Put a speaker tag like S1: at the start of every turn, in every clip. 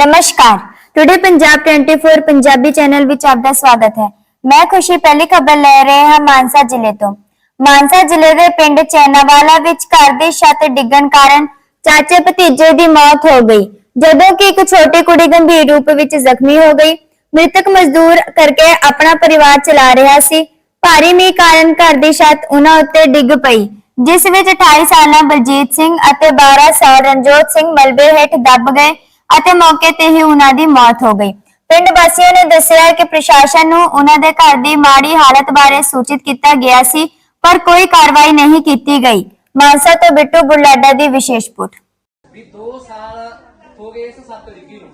S1: ਨਮਸਕਾਰ। Today Punjab 24 Punjabi channel ਵਿੱਚ ਆਪ ਸਵਾਗਤ ਹੈ। ਮੈਂ ਖੁਸ਼ੀ ਪਹਿਲੀ ਖਬਰ ਲੈ ਰਹੇ ਹਾਂ ਮਾਨਸਾ ਜ਼ਿਲ੍ਹੇ ਤੋਂ। ਮਾਨਸਾ ਜ਼ਿਲ੍ਹੇ ਦੇ ਪਿੰਡ ਚੈਨਾਵਾਲਾ ਵਿੱਚ ਘਰ ਦੀ ਛੱਤ ਡਿੱਗਣ ਕਾਰਨ ਚਾਚੇ ਭਤੀਜੇ ਦੀ ਮੌਤ ਹੋ ਗਈ, ਜਦੋਂ ਕਿ ਇੱਕ ਛੋਟੀ ਕੁੜੀ ਗੰਭੀਰ ਰੂਪ ਵਿੱਚ ਜ਼ਖਮੀ ਹੋ ਗਈ। ਮ੍ਰਿਤਕ ਮਜ਼ਦੂਰ ਕਰਕੇ ਆਪਣਾ ਪਰਿਵਾਰ ਚਲਾ ਰਿਹਾ ਸੀ। ਭਾਰੀ ਮੀਂਹ ਕਾਰਨ ਘਰ ਦੀ ਛੱਤ ਉਹਨਾਂ ਉੱਤੇ ਡਿੱਗ ਪਈ, ਜਿਸ ਵਿੱਚ 28 ਸਾਲਾਂ ਬਲਜੀਤ ਸਿੰਘ ਅਤੇ 12 ਸਾਲ ਰਣਜੋਤ ਸਿੰਘ ਮਲਬੇ ਹੇਠ ਦੱਬ ਗਏ। ਅਤੇ ਮੌਕੇ ਤੇ ਹੀ ਉਹਨਾਂ ਦੀ ਮੌਤ ਹੋ ਗਈ। ਪਿੰਡ ਵਾਸੀਆਂ ਨੇ ਦੱਸਿਆ ਕਿ ਪ੍ਰਸ਼ਾਸਨ ਨੂੰ ਉਹਨਾਂ ਦੇ ਘਰ ਦੀ ਮਾੜੀ ਹਾਲਤ ਬਾਰੇ ਸੂਚਿਤ ਕੀਤਾ ਗਿਆ ਸੀ, ਪਰ ਕੋਈ ਕਾਰਵਾਈ ਨਹੀਂ ਕੀਤੀ ਗਈ। ਮਾਨਸਾ ਤੋਂ ਬਿੱਟੂ ਬੁਲਾਡਾ ਦੀ ਵਿਸ਼ੇਸ਼ ਰਿਪੋਰਟ।
S2: ਵੀ 2 ਸਾਲ ਹੋ ਗਏ ਇਸ ਸੱਤ ਡਿੱਗੀ ਨੂੰ।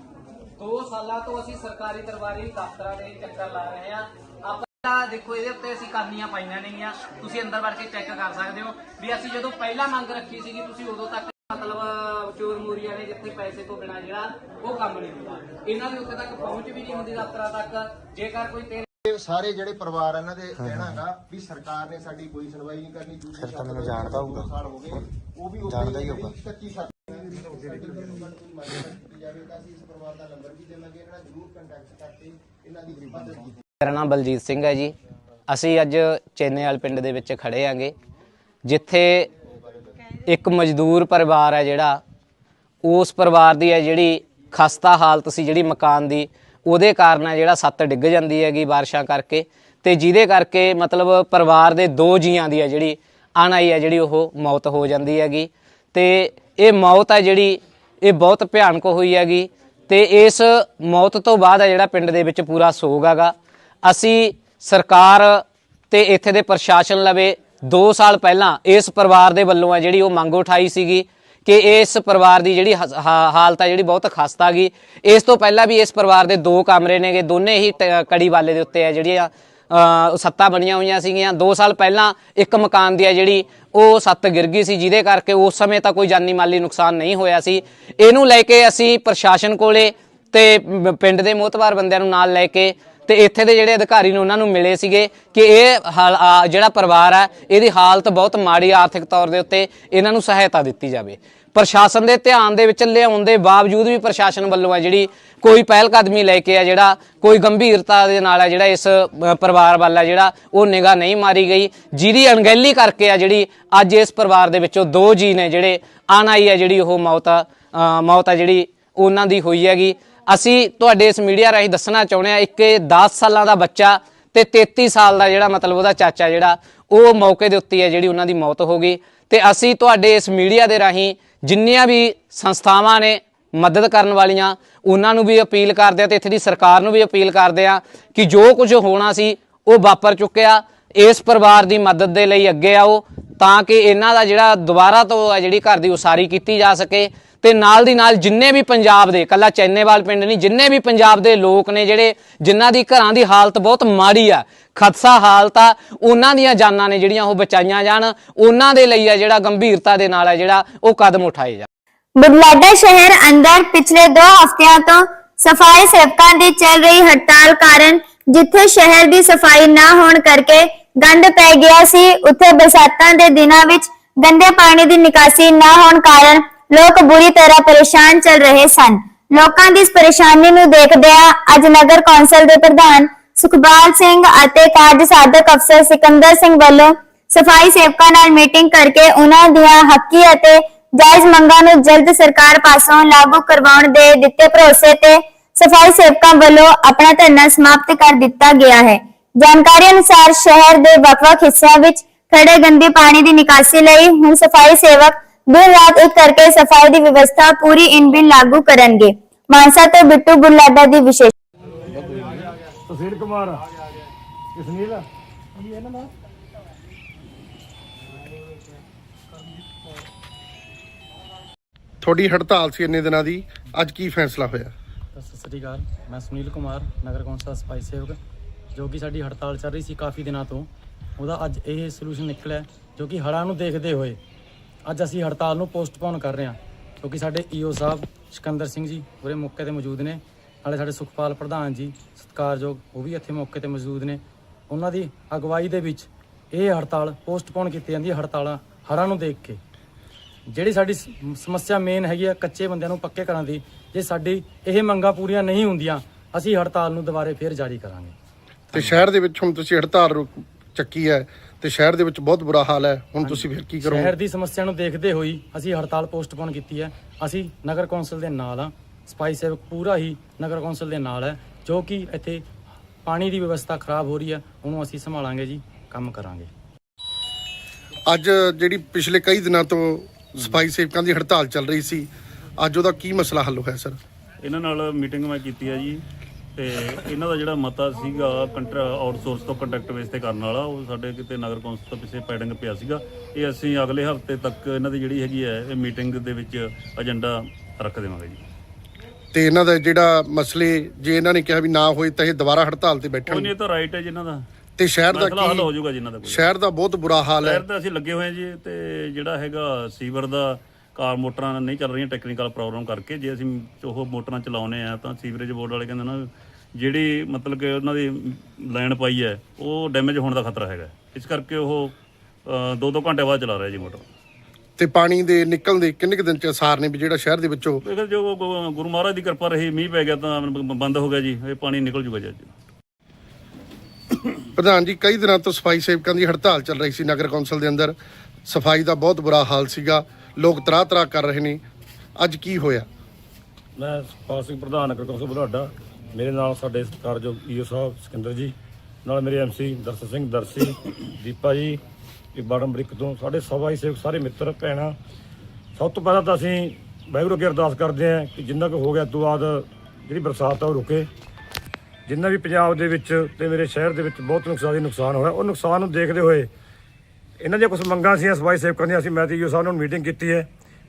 S2: 2 ਸਾਲਾਂ ਤੋਂ ਅਸੀਂ ਸਰਕਾਰੀ ਦਰਬਾਰੀ ਦਫ਼ਤਰਾਂ ਦੇ ਚੱਕਰ ਲਾ ਰਹੇ ਹਾਂ। ਆਪਾਂ ਤਾਂ ਦੇਖੋ, ਇਹਦੇ ਉੱਤੇ ਅਸੀਂ ਕਾਨੀਆਂ ਪਾਈਆਂ ਨੇਗੀਆਂ। ਤੁਸੀਂ ਅੰਦਰ ਵੜ ਕੇ ਚੈੱਕ ਕਰ ਸਕਦੇ ਹੋ ਵੀ ਅਸੀਂ ਜਦੋਂ ਪਹਿਲਾਂ ਮੰਗ ਰੱਖੀ ਸੀਗੀ, ਤੁਸੀਂ ਉਦੋਂ ਤੱਕ ਮਤਲਬ ਚੋਰ ਮੂਰੀਆਂ ਨੇ ਜਿੱਥੇ ਪੈਸੇ ਤੋਂ ਬਿਨਾ ਜਿਹੜਾ ਉਹ ਕੰਮ ਨਹੀਂ ਹੁੰਦਾ। ਇਹਨਾਂ ਦੇ ਉੱਤੇ ਤੱਕ ਪਹੁੰਚ ਵੀ ਨਹੀਂ ਹੁੰਦੀ ਦਫ਼ਤਰਾਂ ਤੱਕ। ਜੇਕਰ ਕੋਈ ਤੇਰੇ
S3: ਸਾਰੇ ਜਿਹੜੇ ਪਰਿਵਾਰ ਆ, ਇਹਨਾਂ ਦੇ ਕਹਿਣਾਗਾ ਵੀ ਸਰਕਾਰ ਨੇ ਸਾਡੀ ਕੋਈ ਸੁਣਵਾਈ ਨਹੀਂ ਕਰਨੀ ਦੂਜੀ
S4: ਫਿਰ ਤਾਂ ਮੈਨੂੰ ਜਾਣਦਾ ਹੋਊਗਾ।
S3: ਸਾਲ ਹੋ ਗਏ ਉਹ ਵੀ
S4: ਜਾਣਦਾ ਹੀ ਹੋਊਗਾ।
S3: ਕੱਚੀ ਛੱਤ ਜਾਵੇ ਤਾਂ ਅਸੀਂ ਇਸ ਪਰਿਵਾਰ ਦਾ ਨੰਬਰ ਵੀ ਦੇਵਾਂਗੇ ਇਹਨਾਂ ਨਾਲ ਜ਼ਰੂਰ ਕੰਟੈਕਟ ਕਰਕੇ ਇਹਨਾਂ ਦੀ ਮਦਦ ਕੀਤੀ
S2: ਮੇਰਾ ਨਾਮ ਬਲਜੀਤ ਸਿੰਘ ਹੈ ਜੀ। ਅਸੀਂ ਅੱਜ ਚੇਨੇਵਾਲ ਪਿੰਡ ਦੇ ਵਿੱਚ ਖੜੇ ਆਂਗੇ ਜਿੱਥੇ ਇੱਕ ਮਜ਼ਦੂਰ ਪਰਿਵਾਰ ਹੈ ਜਿਹੜਾ, ਉਸ ਪਰਿਵਾਰ ਦੀ ਹੈ ਜਿਹੜੀ ਖਸਤਾ ਹਾਲਤ ਸੀ ਜਿਹੜੀ ਮਕਾਨ ਦੀ, ਉਹਦੇ ਕਾਰਨ ਹੈ ਜਿਹੜਾ ਸੱਤ ਡਿੱਗ ਜਾਂਦੀ ਹੈਗੀ ਬਾਰਿਸ਼ਾਂ ਕਰਕੇ ਤੇ ਜਿਹਦੇ ਕਰਕੇ ਮਤਲਬ ਪਰਿਵਾਰ ਦੇ ਦੋ ਜੀਆਂ ਦੀ ਹੈ ਜਿਹੜੀ ਅਣਾਈ ਹੈ ਜਿਹੜੀ ਉਹ ਮੌਤ ਹੋ ਜਾਂਦੀ ਹੈਗੀ ਤੇ ਇਹ ਮੌਤ ਹੈ ਜਿਹੜੀ, ਇਹ ਬਹੁਤ ਭਿਆਨਕ ਹੋਈ ਹੈਗੀ ਤੇ ਇਸ ਮੌਤ ਤੋਂ ਬਾਅਦ ਹੈ ਜਿਹੜਾ ਪਿੰਡ ਦੇ ਵਿੱਚ ਪੂਰਾ ਸੋਗ ਹੈਗਾ। ਅਸੀਂ ਸਰਕਾਰ ਤੇ ਇੱਥੇ ਦੇ ਪ੍ਰਸ਼ਾਸਨ ਲਵੇ 2 ਸਾਲ ਪਹਿਲਾਂ ਇਸ ਪਰਿਵਾਰ ਦੇ ਵੱਲੋਂ ਹੈ ਜਿਹੜੀ ਉਹ ਮੰਗ ਉਠਾਈ ਸੀਗੀ ਕਿ ਇਸ ਪਰਿਵਾਰ ਦੀ ਜਿਹੜੀ ਹਸ- ਹਾਲਤ ਹੈ ਜਿਹੜੀ ਬਹੁਤ ਖਸਤਾ ਗਈ ਇਸ ਤੋਂ ਪਹਿਲਾਂ ਵੀ ਇਸ ਪਰਿਵਾਰ ਦੇ ਦੋ ਕਮਰੇ ਨੇਗੇ, ਦੋਨੇ ਹੀ ਟ- ਕੜੀ ਵਾਲੇ ਦੇ ਉੱਤੇ ਆ ਜਿਹੜੀਆਂ ਸੱਤਾ ਬਣੀਆਂ ਹੋਈਆਂ ਸੀਗੀਆਂ। 2 ਸਾਲ ਪਹਿਲਾਂ ਇੱਕ ਮਕਾਨ ਦੀ ਆ ਜਿਹੜੀ ਉਹ ਸੱਤ ਗਿਰ ਗਈ ਸੀ, ਜਿਹਦੇ ਕਰਕੇ ਉਸ ਸਮੇਂ ਤਾਂ ਕੋਈ ਜਾਨੀ ਮਾਲੀ ਨੁਕਸਾਨ ਨਹੀਂ ਹੋਇਆ ਸੀ। ਇਹਨੂੰ ਲੈ ਕੇ ਅਸੀਂ ਪ੍ਰਸ਼ਾਸਨ ਕੋਲੇ ਤੇ ਪਿੰਡ ਦੇ ਮੋਤਬਾਰ ਬੰਦਿਆਂ ਨੂੰ ਨਾਲ ਲੈ ਕੇ ਤੇ ਇੱਥੇ ਦੇ ਜਿਹੜੇ ਅਧਿਕਾਰੀ ਨੇ ਉਹਨਾਂ ਨੂੰ ਮਿਲੇ ਸੀਗੇ ਕਿ ਇਹ ਹਾਲ- ਆ ਜਿਹੜਾ ਪਰਿਵਾਰ ਹੈ ਇਹਦੀ ਹਾਲਤ ਬਹੁਤ ਮਾੜੀ ਆਰਥਿਕ ਤੌਰ ਦੇ ਉੱਤੇ ਇਹਨਾਂ ਨੂੰ ਸਹਾਇਤਾ ਦਿੱਤੀ ਜਾਵੇ। ਪ੍ਰਸ਼ਾਸਨ ਦੇ ਧਿਆਨ ਦੇ ਵਿੱਚ ਲਿਆਉਣ ਦੇ ਬਾਵਜੂਦ ਵੀ ਪ੍ਰਸ਼ਾਸਨ ਵੱਲੋਂ ਹੈ ਜਿਹੜੀ ਕੋਈ ਪਹਿਲ ਕਦਮੀ ਲੈ ਕੇ ਆ ਜਿਹੜਾ ਕੋਈ ਗੰਭੀਰਤਾ ਦੇ ਨਾਲ ਹੈ ਜਿਹੜਾ ਇਸ ਪਰਿਵਾਰ ਵੱਲ ਹੈ ਜਿਹੜਾ ਉਹ ਨਿਗਾਹ ਨਹੀਂ ਮਾਰੀ ਗਈ। ਜਿਹਦੀ ਅਣਗਹਿਲੀ ਕਰਕੇ ਆ ਜਿਹੜੀ ਅੱਜ ਇਸ ਪਰਿਵਾਰ ਦੇ ਵਿੱਚੋਂ ਦੋ ਜੀ ਨੇ ਜਿਹੜੇ ਆਈ ਹੈ ਜਿਹੜੀ ਉਹ ਮੌਤ ਆ, ਮੌਤ ਹੈ ਜਿਹੜੀ ਉਹਨਾਂ ਦੀ ਹੋਈ ਹੈਗੀ। ਅਸੀਂ ਤੁਹਾਡੇ ਇਸ ਮੀਡੀਆ ਰਾਹੀਂ ਦੱਸਣਾ ਚਾਹੁੰਦੇ ਆ ਇੱਕ 10 ਸਾਲਾਂ ਦਾ ਬੱਚਾ ਤੇ 33 ਸਾਲ ਦਾ ਜਿਹੜਾ ਮਤਲਬ ਉਹਦਾ ਚਾਚਾ ਜਿਹੜਾ, ਉਹ ਮੌਕੇ ਦੇ ਉੱਤੇ ਹੈ ਜਿਹੜੀ ਉਹਨਾਂ ਦੀ ਮੌਤ ਹੋ ਗਈ। ਤੇ ਅਸੀਂ ਤੁਹਾਡੇ ਇਸ ਮੀਡੀਆ ਦੇ ਰਾਹੀਂ ਜਿੰਨੀਆਂ ਵੀ ਸੰਸਥਾਵਾਂ ਨੇ ਮਦਦ ਕਰਨ ਵਾਲੀਆਂ, ਉਹਨਾਂ ਨੂੰ ਵੀ ਅਪੀਲ ਕਰਦੇ ਆ ਤੇ ਇੱਥੇ ਦੀ ਸਰਕਾਰ ਨੂੰ ਵੀ ਅਪੀਲ ਕਰਦੇ ਆ ਕਿ ਜੋ ਕੁਝ ਹੋਣਾ ਸੀ, ਉਹ ਵਾਪਰ ਚੁੱਕਿਆ। ਇਸ ਪਰਿਵਾਰ ਦੀ ਮਦਦ ਦੇ ਲਈ ਅੱਗੇ ਆਓ ਤਾਂ ਕਿ ਇਹਨਾਂ ਦਾ ਜਿਹੜਾ ਦੁਬਾਰਾ ਤੋਂ ਹੈ ਜਿਹੜੀ ਘਰ ਦੀ ਉਸਾਰੀ ਕੀਤੀ ਜਾ ਸਕੇ। ਤੇ ਨਾਲ ਦੀ ਨਾਲ ਜਿੰਨੇ ਵੀ ਪੰਜਾਬ ਦੇ, ਕੱਲਾ ਚੈਨੇਵਾਲ ਪਿੰਡ ਨਹੀਂ, ਜਿੰਨੇ ਵੀ ਪੰਜਾਬ ਦੇ ਲੋਕ ਨੇ ਜਿਹੜੇ, ਜਿਨ੍ਹਾਂ ਦੀ ਘਰਾਂ ਦੀ ਹਾਲਤ ਬਹੁਤ ਮਾੜੀ ਆ, ਖਦਸਾ ਹਾਲਤ ਆ, ਉਹਨਾਂ ਦੀਆਂ ਜਾਨਾਂ ਨੇ ਜਿਹੜੀਆਂ ਉਹ ਬਚਾਈਆਂ ਜਾਣ, ਉਹਨਾਂ ਦੇ ਲਈ ਆ ਜਿਹੜਾ ਗੰਭੀਰਤਾ ਦੇ ਨਾਲ ਆ ਜਿਹੜਾ ਉਹ ਕਦਮ ਉਠਾਏ ਜਾਣ
S1: ਬੁਢਲਾਡਾ ਸ਼ਹਿਰ ਅੰਦਰ ਪਿਛਲੇ 2 ਹਫ਼ਤਿਆਂ ਤੋਂ ਸਫ਼ਾਈ ਸੇਵਕਾਂ ਦੀ ਚੱਲ ਰਹੀ ਹੜਤਾਲ ਕਾਰਨ ਜਿੱਥੇ ਸ਼ਹਿਰ ਦੀ ਸਫ਼ਾਈ ਨਾ ਹੋਣ ਕਰਕੇ ਗੰਦ ਪੈ ਗਿਆ ਸੀ, ਉੱਥੇ ਬਰਸਾਤਾਂ ਦੇ ਦਿਨਾਂ ਵਿੱਚ ਗੰਦੇ ਪਾਣੀ ਦੀ ਨਿਕਾਸੀ ਨਾ ਹੋਣ ਕਾਰਨ ਲੋਕ ਬੁਰੀ ਤਰ੍ਹਾਂ ਪਰੇਸ਼ਾਨ ਚੱਲ ਰਹੇ ਸਨ। ਲੋਕਾਂ ਦੀ ਇਸ ਪਰੇਸ਼ਾਨੀ ਨੂੰ ਦੇਖਦਿਆਂ ਅੱਜ ਨਗਰ ਕੌਂਸਲ ਦੇ ਪ੍ਰਧਾਨ ਸੁਖਬਾਲ ਸਿੰਘ ਅਤੇ ਕਾਰਜ ਸਾਧਕ ਅਫਸਰ ਸਿਕੰਦਰ ਸਿੰਘ ਵੱਲੋਂ ਸਫ਼ਾਈ ਸੇਵਕਾਂ ਨਾਲ ਮੀਟਿੰਗ ਕਰਕੇ ਉਹਨਾਂ ਦੀਆਂ ਹੱਕੀ ਅਤੇ ਜਾਇਜ਼ ਮੰਗਾਂ ਨੂੰ ਜਲਦ ਸਰਕਾਰ ਪਾਸੋਂ ਲਾਗੂ ਕਰਵਾਉਣ ਦੇ ਦਿੱਤੇ ਭਰੋਸੇ ਤੇ ਸਫ਼ਾਈ ਸੇਵਕਾਂ ਵੱਲੋਂ ਆਪਣਾ ਧਰਨਾ ਸਮਾਪਤ ਕਰ ਦਿੱਤਾ ਗਿਆ ਹੈ। ਜਾਣਕਾਰੀ ਅਨੁਸਾਰ ਸ਼ਹਿਰ ਦੇ ਵੱਖ-ਵੱਖ ਹਿੱਸਿਆਂ ਵਿੱਚ ਖੜੇ ਗੰਦੇ ਪਾਣੀ ਦੀ ਨਿਕਾਸੀ ਲਈ ਹੁਣ ਸਫ਼ਾਈ ਸੇਵਕ ਦਿਨ ਰਾਤ ਇੱਕ ਕਰਕੇ ਸਫ਼ਾਈ ਦੀ ਵਿਵਸਥਾ ਪੂਰੀ ਇਨਬਿਲ ਲਾਗੂ ਕਰਨਗੇ। ਮਾਨਸਾ ਤੋਂ ਬਿੱਟੂ ਬੁਲਾਡਾ ਦੀ ਵਿਸ਼ੇਸ਼
S5: ਤਸੀਲ ਕੁਮਾਰ। ਇਸਨੀਲ
S3: ਤੁਹਾਡੀ ਹੜਤਾਲ ਸੀ ਇੰਨੇ ਦਿਨਾਂ ਦੀ। ਅੱਜ ਕੀ ਫੈਸਲਾ ਹੋਇਆ?
S5: ਸਤਿ ਸ੍ਰੀ ਅਕਾਲ ਮੈਂ ਸੁਨੀਲ ਕੁਮਾਰ ਨਗਰ ਕੌਂਸਲ ਸਫ਼ਾਈ ਸੇਵਕ। ਜੋ ਕਿ ਸਾਡੀ ਹੜਤਾਲ ਚੱਲ ਰਹੀ ਸੀ ਕਾਫੀ ਦਿਨਾਂ ਤੋਂ ਉਹਦਾ ਅੱਜ ਇਹ ਸੋਲੂਸ਼ਨ ਨਿਕਲਿਆ ਜੋ ਕਿ ਹੜ੍ਹਾਂ ਨੂੰ ਦੇਖਦੇ ਹੋਏ ਅੱਜ ਅਸੀਂ ਹੜਤਾਲ ਨੂੰ ਪੋਸਟਪੋਨ ਕਰ ਰਹੇ ਹਾਂ, ਕਿਉਂਕਿ ਸਾਡੇ ਈਓ ਸਾਹਿਬ ਸਿਕੰਦਰ ਸਿੰਘ ਜੀ ਪੂਰੇ ਮੌਕੇ ਤੇ ਮੌਜੂਦ ਨੇ, ਨਾਲੇ ਸਾਡੇ ਸੁਖਪਾਲ ਪ੍ਰਧਾਨ ਜੀ ਸਤਿਕਾਰਯੋਗ ਉਹ ਵੀ ਇੱਥੇ ਮੌਕੇ ਤੇ ਮੌਜੂਦ ਨੇ। ਉਹਨਾਂ ਦੀ ਅਗਵਾਈ ਦੇ ਵਿੱਚ ਇਹ ਹੜਤਾਲ ਪੋਸਟਪੋਨ ਕੀਤੀ ਜਾਂਦੀ ਹੈ ਹੜਤਾਲਾਂ, ਹੜ੍ਹਾਂ ਨੂੰ ਦੇਖ ਕੇ। ਜਿਹੜੀ ਸਾਡੀ ਸਮੱਸਿਆ ਮੇਨ ਹੈਗੀ ਆ ਕੱਚੇ ਬੰਦਿਆਂ ਨੂੰ ਪੱਕੇ ਕਰਨ ਦੀ, ਜੇ ਸਾਡੀ ਇਹ ਮੰਗਾਂ ਪੂਰੀਆਂ ਨਹੀਂ ਹੁੰਦੀਆਂ, ਅਸੀਂ ਹੜਤਾਲ ਨੂੰ ਦੁਬਾਰੇ ਫੇਰ ਜਾਰੀ ਕਰਾਂਗੇ।
S4: ਤੇ ਸ਼ਹਿਰ ਦੇ ਵਿੱਚ ਹੁਣ ਤੁਸੀਂ ਹੜਤਾਲ ਰੋਕ- ਚੱਕੀ ਹੈ ਤੇ ਸ਼ਹਿਰ ਦੇ ਵਿੱਚ ਬਹੁਤ ਬੁਰਾ ਹਾਲ ਹੈ। ਹੁਣ ਤੁਸੀਂ ਫਿਰ ਕੀ ਕਰੋਗੇ?
S5: ਸ਼ਹਿਰ ਦੀ ਸਮੱਸਿਆ ਨੂੰ ਦੇਖਦੇ ਹੋਈ ਅਸੀਂ ਹੜਤਾਲ ਪੋਸਟਪੋਨ ਕੀਤੀ ਹੈ। ਅਸੀਂ ਨਗਰ ਕੌਂਸਲ ਦੇ ਨਾਲ ਆ ਸਪਾਈ ਸੇਵਕ ਪੂਰਾ ਹੀ ਨਗਰ ਕੌਂਸਲ ਦੇ ਨਾਲ ਹੈ ਜੋ ਕਿ ਇੱਥੇ ਪਾਣੀ ਦੀ ਵਿਵਸਥਾ ਖਰਾਬ ਹੋ ਰਹੀ ਹੈ। ਉਹਨੂੰ ਅਸੀਂ ਸੰਭਾਲਾਂਗੇ ਜੀ ਕੰਮ ਕਰਾਂਗੇ।
S4: ਅੱਜ ਜਿਹੜੀ ਪਿਛਲੇ ਕਈ ਦਿਨਾਂ ਤੋਂ ਸਫ਼ਾਈ ਸੇਵਕਾਂ ਦੀ ਹੜਤਾਲ ਚੱਲ ਰਹੀ ਸੀ ਅੱਜ ਉਹਦਾ ਕੀ ਮਸਲਾ ਹੱਲ ਹੋਇਆ ਸਰ?
S6: ਇਹਨਾਂ ਨਾਲ ਮੀਟਿੰਗ ਮੈਂ ਕੀਤੀ ਹੈ ਜੀ। ਤੇ ਇਹਨਾਂ ਦਾ ਜਿਹੜਾ ਮਤਾ ਸੀਗਾ ਕੰਟਰ ਆਊਟਸੋਰਸ ਤੋਂ ਕੰਟਰੈਕਟ ਬੇਸ ਤੇ ਕਰਨ ਵਾਲਾ ਉਹ ਸਾਡੇ ਕਿਤੇ ਨਗਰ ਕੌਂਸਲ ਤੋਂ ਪਿੱਛੇ ਪੈਡਿੰਗ ਪਿਆ ਸੀਗਾ। ਇਹ ਅਸੀਂ ਅਗਲੇ ਹਫ਼ਤੇ ਤੱਕ ਇਹਨਾਂ ਦੀ ਜਿਹੜੀ ਹੈਗੀ ਹੈ ਇਹ ਮੀਟਿੰਗ ਦੇ ਵਿੱਚ ਏਜੰਡਾ ਰੱਖ ਦੇਵਾਂਗੇ ਜੀ।
S4: ਤੇ ਇਹਨਾਂ ਦਾ ਜਿਹੜਾ ਮਸਲੇ ਜੇ ਇਹਨਾਂ ਨੇ ਕਿਹਾ ਵੀ ਨਾ ਹੋਏ ਤਾਂ ਇਹ ਦੁਬਾਰਾ ਹੜਤਾਲ ਤੇ
S6: ਕੋਈ ਨਹੀਂ ਇਹ ਤਾਂ ਰਾਈਟ ਹੈ ਜਿਨ੍ਹਾਂ ਦਾ।
S4: ਤੇ ਸ਼ਹਿਰ ਦਾ
S6: ਮਸਲਾ ਹੱਲ ਹੋ
S4: ਕੀ
S6: ਜਾਊਗਾ ਜਿਨ੍ਹਾਂ ਦਾ ਕੋਈ।
S4: ਸ਼ਹਿਰ ਦਾ ਬਹੁਤ ਬੁਰਾ ਹਾਲ ਹੈ।
S6: ਸ਼ਹਿਰ ਤਾਂ ਅਸੀਂ ਲੱਗੇ ਹੋਏ ਹਾਂ ਜੀ ਤੇ ਜਿਹੜਾ ਹੈਗਾ ਸੀਵਰ ਦਾ ਕਾਰ ਮੋਟਰਾਂ ਨਹੀਂ ਚੱਲ ਰਹੀਆਂ ਟੈਕਨੀਕਲ ਪ੍ਰੋਬਲਮ ਕਰਕੇ ਜੇ ਅਸੀਂ ਉਹ ਮੋਟਰਾਂ ਚਲਾਉਨੇ ਆ ਤਾਂ ਸੀਵਰੇਜ ਬੋਰਡ ਵਾਲੇ ਕਹਿੰਦੇ ਨਾ ਜਿਹੜੀ ਮਤਲਬ ਕਿ ਉਹਨਾਂ ਦੀ ਲਾਈਨ ਪਾਈ ਹੈ ਉਹ ਡੈਮੇਜ ਹੋਣ ਦਾ ਖਤਰਾ ਹੈਗਾ। ਇਸ ਕਰਕੇ ਉਹ ਅ, ਦੋ ਦੋ ਘੰਟੇ ਬਾਅਦ ਚਲਾ ਰਿਹਾ ਜੀ ਮੋਟਰ।
S4: ਤੇ ਪਾਣੀ ਦੇ ਨਿਕਲਣ ਦੇ ਕਿੰਨੇ ਕੁ ਦਿਨ ਚ ਅਸਾਰ ਨੇ ਵੀ ਜਿਹੜਾ ਸ਼ਹਿਰ ਦੇ ਵਿੱਚੋਂ?
S6: ਅਗਰ ਜੋ ਗੁਰੂ ਮਹਾਰਾਜ ਦੀ ਕਿਰਪਾ ਰਹੀ ਮੀਂਹ ਪੈ ਗਿਆ ਤਾਂ ਬੰਦ ਹੋ ਗਿਆ ਜੀ ਇਹ ਪਾਣੀ ਨਿਕਲ ਜੂਗਾ ਜੀ ਅੱਜ।
S4: ਪ੍ਰਧਾਨ ਜੀ ਕਈ ਦਿਨਾਂ ਤੋਂ ਸਫ਼ਾਈ ਸੇਵਕਾਂ ਦੀ ਹੜਤਾਲ ਚੱਲ ਰਹੀ ਸੀ ਨਗਰ ਕੌਂਸਲ ਦੇ ਅੰਦਰ। ਸਫ਼ਾਈ ਦਾ ਬਹੁਤ ਬੁਰਾ ਹਾਲ ਸੀਗਾ ਲੋਕ ਤਰਾਹ ਤਰਾਹ ਕਰ ਰਹੇ ਨੇ। ਅੱਜ ਕੀ ਹੋਇਆ?
S7: ਮੈਂ ਸਿੰਘ ਪ੍ਰਧਾਨ ਨਗਰ ਕੌਂਸਲ ਬੁਢਾਡਾ ਮੇਰੇ ਨਾਲ ਸਾਡੇ ਸਤਿਕਾਰਯੋਗ ਈਓ ਸਾਹਿਬ ਸਿਕੰਦਰ ਜੀ, ਨਾਲ ਮੇਰੇ ਐਮਸੀ ਦਰਸ਼ਨ ਸਿੰਘ ਦਰਸੀ, ਦੀਪਾ ਜੀ, ਇਹ ਬਾਰਡਰ ਬ੍ਰਿਕ ਤੋਂ ਸਾਡੇ ਸਭਾਈ ਸੇਵਕ ਸਾਰੇ ਮਿੱਤਰ, ਭੈਣਾਂ। ਸਭ ਤੋਂ ਪਹਿਲਾਂ ਤਾਂ ਅਸੀਂ ਵਾਹਿਗੁਰੂ ਅੱਗੇ ਅਰਦਾਸ ਕਰਦੇ ਹਾਂ ਕਿ ਜਿੰਨਾ ਕੁ ਹੋ ਗਿਆ ਤੋਂ ਬਾਅਦ ਜਿਹੜੀ ਬਰਸਾਤ ਆ ਉਹ ਰੁਕੇ। ਜਿੰਨਾ ਵੀ ਪੰਜਾਬ ਦੇ ਵਿੱਚ ਤੇ ਮੇਰੇ ਸ਼ਹਿਰ ਦੇ ਵਿੱਚ ਬਹੁਤ ਨੁਕਸਾਨ ਨੁਕਸਾਨ ਹੋਇਆ। ਉਹ ਨੁਕਸਾਨ ਨੂੰ ਦੇਖਦੇ ਹੋਏ ਇਹਨਾਂ ਦੀਆਂ ਕੁਝ ਮੰਗਾਂ ਸੀ ਸਫ਼ਾਈ ਸੇਵਕਾਂ ਦੀਆਂ। ਅਸੀਂ ਮੈਂ ਤੇ ਈਓ ਸਾਹਿਬ ਨਾਲ ਮੀਟਿੰਗ ਕੀਤੀ ਹੈ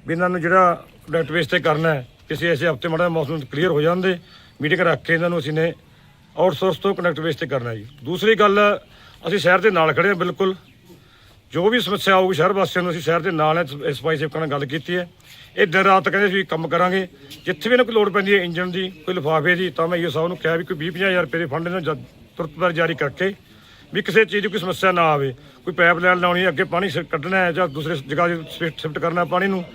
S7: ਵੀ ਇਹਨਾਂ ਨੂੰ ਜਿਹੜਾ ਡਾਟਾਬੇਸ ਤੇ ਕਰਨਾ ਹੈ, ਕਿਸੇ ਐਸੇ ਹਫ਼ਤੇ ਮਾੜਾ ਮੌਸਮ ਕਲੀਅਰ ਹੋ ਜਾਂਦੇ ਮੀਟਿੰਗ ਰੱਖ ਕੇ ਇਹਨਾਂ ਨੂੰ ਅਸੀਂ ਨੇ ਆਊਟਸੋਰਸ ਤੋਂ ਕਨੈਕਟ ਬੇਸ ਤੇ ਕਰਨਾ ਜੀ। ਦੂਸਰੀ ਗੱਲ, ਅਸੀਂ ਸ਼ਹਿਰ ਦੇ ਨਾਲ ਖੜੇ ਹਾਂ, ਬਿਲਕੁਲ। ਜੋ ਵੀ ਸਮੱਸਿਆ ਆਊਗੀ ਸ਼ਹਿਰ ਵਾਸੀਆਂ ਨੂੰ ਅਸੀਂ ਸ਼ਹਿਰ ਦੇ ਨਾਲ ਹੈ ਸਫ਼ਾਈ ਸੇਵਕਾਂ ਨਾਲ ਗੱਲ ਕੀਤੀ ਹੈ। ਇਹ ਦਿਨ ਰਾਤ ਕਹਿੰਦੇ ਅਸੀਂ ਕੰਮ ਕਰਾਂਗੇ। ਜਿੱਥੇ ਵੀ ਇਹਨਾਂ ਕੋਈ ਲੋੜ ਪੈਂਦੀ ਹੈ ਇੰਜਨ ਦੀ, ਕੋਈ ਲਿਫਾਫੇ ਦੀ, ਤਾਂ ਮੈਂ ਇਹ ਸਾਹਿਬ ਨੂੰ ਕਿਹਾ ਵੀ ਕੋਈ 20 ਹਜ਼ਾਰ ਰੁਪਏ ਦੇ ਫੰਡ ਇਹਨਾਂ ਨੂੰ ਜਦ- ਜਾਰੀ ਕਰਕੇ ਵੀ ਕਿਸੇ ਚੀਜ਼ ਦੀ ਕੋਈ ਸਮੱਸਿਆ ਨਾ ਆਵੇ। ਕੋਈ ਪਾਈਪ ਲਾਈਨ ਲਾਉਣੀ ਹੈ, ਅੱਗੇ ਪਾਣੀ ਸ- ਕੱਢਣਾ ਹੈ ਜਾਂ ਦੂਸਰੇ ਜਗ੍ਹਾ ਸ਼ਿਫਟ ਕਰਨਾ ਪਾਣੀ ਨੂੰ,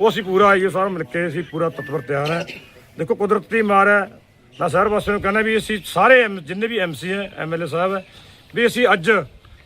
S7: ਉਹ ਅਸੀਂ ਪੂਰਾ ਆਈਓ ਸਾਹਿਬ ਮਿਲ ਕੇ ਅਸੀਂ ਪੂਰਾ ਤਤਪਰ ਤਿਆਰ ਹੈ। ਦੇਖੋ ਕੁਦਰਤੀ ਮਾਰ ਹੈ ਮੈਂ ਸ਼ਹਿਰ ਵਾਸੀਆਂ ਨੂੰ ਕਹਿੰਦਾ ਵੀ ਅਸੀਂ ਸਾਰੇ ਜਿੰਨੇ ਵੀ ਐਮਸੀ ਹੈ ਐਮਐਲਏ ਸਾਹਿਬ ਹੈ ਵੀ ਅਸੀਂ ਅੱਜ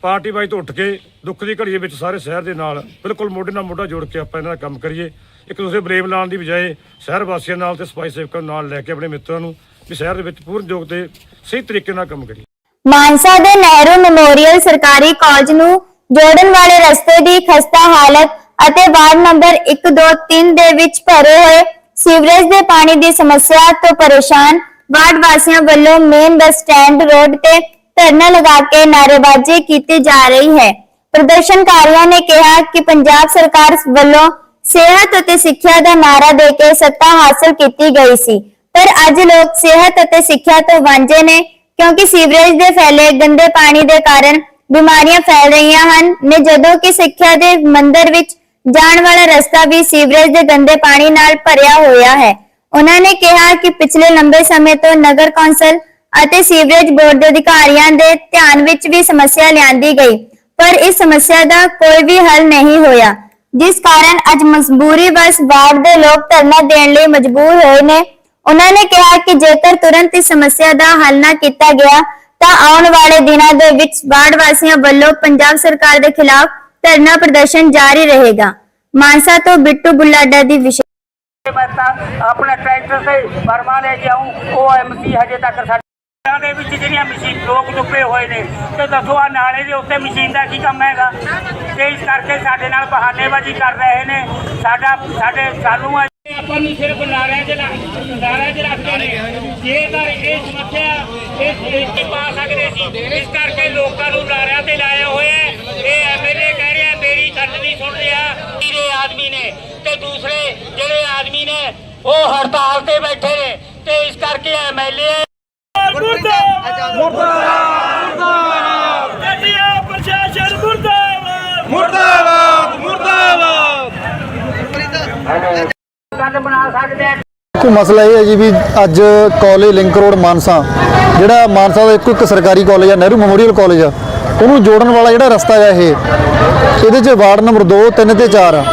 S7: ਪਾਰਟੀ ਵਾਈ ਤੋਂ ਉੱਠ ਕੇ ਦੁੱਖ ਦੀ ਘੜੀ ਦੇ ਵਿੱਚ ਸਾਰੇ ਸ਼ਹਿਰ ਦੇ ਨਾਲ ਬਿਲਕੁਲ ਮੋਢੇ ਨਾਲ ਮੋਢਾ ਜੋੜ ਕੇ ਆਪਾਂ ਇਹਨਾਂ ਦਾ ਕੰਮ ਕਰੀਏ। ਇੱਕ ਦੂਸਰੇ ਬਲੇਮ ਲਾਉਣ ਦੀ ਬਜਾਏ ਸ਼ਹਿਰ ਵਾਸੀਆਂ ਨਾਲ ਤੇ ਸਫ਼ਾਈ ਸੇਵਕਾਂ ਨਾਲ ਲੈ ਕੇ ਆਪਣੇ ਮਿੱਤਰਾਂ ਨੂੰ ਵੀ ਸ਼ਹਿਰ ਦੇ ਵਿੱਚ ਪੂਰਨ ਯੋਗ ਤੇ ਸਹੀ ਤਰੀਕੇ ਨਾਲ ਕੰਮ ਕਰੀਏ।
S1: ਮਾਨਸਾ ਦੇ ਨਹਿਰੂ ਮੈਮੋਰੀਅਲ ਸਰਕਾਰੀ ਕਾਲਜ ਨੂੰ ਜੋੜਨ ਵਾਲੇ ਰਸਤੇ ਦੀ ਖਸਤਾ ਹਾਲਤ ਅਤੇ ਵਾਰਡ ਨੰਬਰ 1 2 3 ਦੇ ਵਿੱਚ ਭਰੇ ਹੋਏ ਸੀਵਰੇਜ ਦੇ ਪਾਣੀ ਦੀ ਸਮੱਸਿਆ ਤੋਂ ਪਰੇਸ਼ਾਨ ਵਾਰਡ ਵਾਸੀਆਂ ਵੱਲੋਂ ਮੇਨ ਬੱਸ ਸਟੈਂਡ ਰੋਡ ਤੇ ਧਰਨਾ ਲਗਾ ਕੇ ਨਾਅਰੇਬਾਜ਼ੀ ਕੀਤੀ ਜਾ ਰਹੀ ਹੈ। ਪ੍ਰਦਰਸ਼ਨਕਾਰੀਆਂ ਨੇ ਕਿਹਾ ਕਿ ਪੰਜਾਬ ਸਰਕਾਰ ਵੱਲੋਂ ਸਿਹਤ ਅਤੇ ਸਿੱਖਿਆ ਦਾ ਨਾਰਾ ਦੇ ਕੇ ਸੱਤਾ ਹਾਸਲ ਕੀਤੀ ਗਈ ਸੀ। ਪਰ ਅੱਜ ਲੋਕ ਸਿਹਤ ਅਤੇ ਸਿੱਖਿਆ ਤੋਂ ਵਾਂਝੇ ਨੇ ਕਿਉਂਕਿ ਸੀਵਰੇਜ ਦੇ ਫੈਲੇ ਗੰਦੇ ਪਾਣੀ ਦੇ ਕਾਰਨ ਬਿਮਾਰੀਆਂ ਫੈਲ ਰਹੀਆਂ ਹਨ। ਨੇ ਜਦੋਂ ਕਿ ਸਿੱਖਿਆ ਦੇ ਮੰਦਰ ਵਿੱਚ ਜਾਣ ਵਾਲਾ ਰਸਤਾ ਵੀ ਸੀਵਰੇਜ ਦੇ ਗੰਦੇ ਪਾਣੀ ਨਾਲ ਭਰਿਆ ਹੋਇਆ ਹੈ। ਉਹਨਾਂ ਨੇ ਕਿਹਾ ਕਿ ਪਿਛਲੇ ਲੰਬੇ ਸਮੇਂ ਤੋਂ ਨਗਰ ਕੌਂਸਲ ਅਤੇ ਸੀਵਰੇਜ ਬੋਰਡ ਦੇ ਅਧਿਕਾਰੀਆਂ ਦੇ ਧਿਆਨ ਵਿੱਚ ਵੀ ਸਮੱਸਿਆ ਲਿਆਂਦੀ ਗਈ, ਪਰ ਇਸ ਸਮੱਸਿਆ ਦਾ ਕੋਈ ਵੀ ਹੱਲ ਨਹੀਂ ਹੋਇਆ, ਜਿਸ ਕਾਰਨ ਅੱਜ ਮਜਬੂਰੀ ਵਸ ਵਾਰਡ ਦੇ ਲੋਕ ਧਰਨਾ ਦੇਣ ਲਈ ਮਜਬੂਰ ਹੋਏ ਨੇ। ਉਹਨਾਂ ਨੇ ਕਿਹਾ ਕਿ ਜੇਕਰ ਤੁਰੰਤ ਇਸ ਸਮੱਸਿਆ ਦਾ ਹੱਲ ਨਾ ਕੀਤਾ ਗਿਆ, ਤਾਂ ਆਉਣ ਵਾਲੇ ਦਿਨਾਂ ਦੇ ਵਿੱਚ ਵਾਰਡ ਵਾਸੀਆਂ ਵੱਲੋਂ ਪੰਜਾਬ ਸਰਕਾਰ ਦੇ ਖਿਲਾਫ ਧਰਨਾ ਪ੍ਰਦਰਸ਼ਨ ਜਾਰੀ ਰਹੇਗਾ। ਮਾਨਸਾ ਤੋਂ ਬਿੱਟੂ ਬੁੱਲਾਡਾ ਦੀ ਵਿਸ਼ੇਸ਼
S8: ਮੈਂ ਤਾਂ ਆਪਣਾ ਟਰੈਕਟਰ ਤੇ ਬਰਮਾ ਲੈ ਕੇ ਆਊਂ। ਉਹ ਐਮਸੀ ਹਜੇ ਤੱਕ ਸਾਡੇ ਦੇ ਵਿੱਚ ਜਿਹੜੀਆਂ ਮਸ਼ੀਨ ਲੋਕ ਡੁੱਬੇ ਹੋਏ ਨੇ। ਤੇ ਦੱਸੋ ਆ ਨਾਲੇ ਦੇ ਉੱਤੇ ਮਸ਼ੀਨ ਦਾ ਕੀ ਕੰਮ ਹੈਗਾ? ਤੇ ਇਸ ਕਰਕੇ ਸਾਡੇ ਨਾਲ ਬਹਾਨੇਬਾਜ਼ੀ ਕਰ ਰਹੇ ਨੇ। ਸਾਡਾ, ਸਾਡੇ, ਸਾਨੂੰ ਆਪਾਂ ਨੂੰ ਸਿਰਫ ਨਾਰਿਆਂ 'ਚ ਨਾਰਿਆਂ 'ਚ ਰੱਖਦੇ ਨੇ। ਜੇਕਰ ਇਹ ਸਮੱਸਿਆ ਇਸ ਇਸ ਤੇ ਪਾ ਸਕਦੇ ਸੀ, ਇਸ ਕਰਕੇ ਲੋਕਾਂ ਨੂੰ ਨਾਰਿਆਂ ਤੇ ਲਾਇਆ ਹੋਇਆ ਇਹ ਐਮਐਲਏ ਕਹਿ ਰਿਹਾ, ਮੇਰੀ ਗੱਲ ਨਹੀਂ ਸੁਣ ਰਿਹਾ। ਜਿਹੜੇ ਆਦਮੀ ਨੇ ਤੇ ਦੂਸਰੇ ਜਿਹੜੇ ਉਹ ਹੜਤਾਲ ਤੇ ਬੈਠੇ ਨੇ ਤੇ ਇਸ ਕਰਕੇ ਐਮਐਲਏ ਗੱਲ ਬਣਾ ਸਕਦੇ ਆ।
S9: ਕੋ ਮਸਲਾ ਇਹ ਹੈ ਜੀ ਵੀ ਅੱਜ ਕਾਲਜ ਲਿੰਕ ਰੋਡ ਮਾਨਸਾ ਜਿਹੜਾ ਮਾਨਸਾ ਦਾ ਇੱਕੋ ਇੱਕ ਸਰਕਾਰੀ ਕਾਲਜ ਆ ਨਹਿਰੂ ਮੈਮੋਰੀਅਲ ਕਾਲਜ ਆ ਉਹਨੂੰ ਜੋੜਨ ਵਾਲਾ ਜਿਹੜਾ ਰਸਤਾ ਹੈ ਇਹ ਇਹਦੇ 'ਚ ਵਾਰਡ ਨੰਬਰ 2 3 ਤੇ 4 ਆ।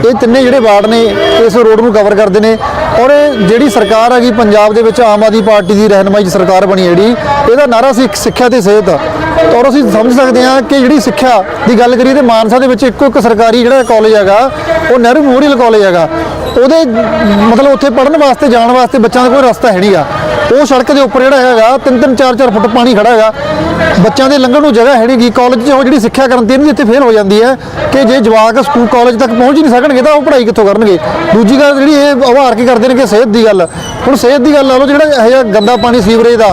S9: ਇਹ ਤਿੰਨੇ ਜਿਹੜੇ ਵਾਰਡ ਨੇ ਇਸ ਰੋਡ ਨੂੰ ਕਵਰ ਕਰਦੇ ਨੇ ਔਰ ਇਹ ਜਿਹੜੀ ਸਰਕਾਰ ਹੈਗੀ ਪੰਜਾਬ ਦੇ ਵਿੱਚ ਆਮ ਆਦਮੀ ਪਾਰਟੀ ਦੀ ਰਹਿਨਮਾਈ 'ਚ ਸਰਕਾਰ ਬਣੀ ਹੈ ਜਿਹੜੀ, ਇਹਦਾ ਨਾਰਾ ਸੀ ਸਿੱਖਿਆ ਤੇ ਸਿਹਤ। ਔਰ ਅਸੀਂ ਸਮਝ ਸਕਦੇ ਹਾਂ ਕਿ ਜਿਹੜੀ ਸਿੱਖਿਆ ਦੀ ਗੱਲ ਕਰੀਏ ਤੇ ਮਾਨਸਾ ਦੇ ਵਿੱਚ ਇੱਕੋ ਇੱਕ ਸਰਕਾਰੀ ਜਿਹੜਾ ਕਾਲਜ ਹੈਗਾ, ਉਹ ਨਹਿਰੂ ਮੈਮੋਰੀਅਲ ਕਾਲਜ ਹੈਗਾ। ਉਹਦੇ ਮਤਲਬ ਉੱਥੇ ਪੜਨ ਵਾਸਤੇ, ਜਾਣ ਵਾਸਤੇ ਬੱਚਿਆਂ ਦਾ ਕੋਈ ਰਸਤਾ ਹੈ ਨਹੀਂਗਾ। ਉਹ ਸੜਕ ਦੇ ਉੱਪਰ ਜਿਹੜਾ ਹੈਗਾ ਤਿੰਨ ਤਿੰਨ ਚਾਰ ਚਾਰ ਫੁੱਟ ਪਾਣੀ ਖੜਾ ਹੈਗਾ। ਬੱਚਿਆਂ ਦੇ ਲੰਘਣ ਨੂੰ ਜਗ੍ਹਾ ਹੈ ਨਹੀਂਗੀ। ਕਾਲਜ 'ਚ ਉਹ ਜਿਹੜੀ ਸਿੱਖਿਆ ਕਰਨ ਤੇ ਇਹਨਾਂ ਦੀ ਇੱਥੇ ਫੇਲ ਹੋ ਜਾਂਦੀ ਹੈ ਕਿ ਜੇ ਜਵਾਕ ਸਕੂਲ ਕਾਲਜ ਤੱਕ ਪਹੁੰਚ ਹੀ ਨਹੀਂ ਸਕਣਗੇ ਤਾਂ ਉਹ ਪੜ੍ਹਾਈ ਕਿੱਥੋਂ ਕਰਨਗੇ? ਦੂਜੀ ਗੱਲ ਜਿਹੜੀ ਇਹ ਉਭਾਰ ਕੇ ਕਰਦੇ ਨੇ ਕਿ ਸਿਹਤ ਦੀ ਗੱਲ। ਹੁਣ ਸਿਹਤ ਦੀ ਗੱਲ ਲਾ ਲਓ ਜਿਹੜਾ ਇਹ ਜਿਹਾ ਗੰਦਾ ਪਾਣੀ ਸੀਵਰੇਜ ਦਾ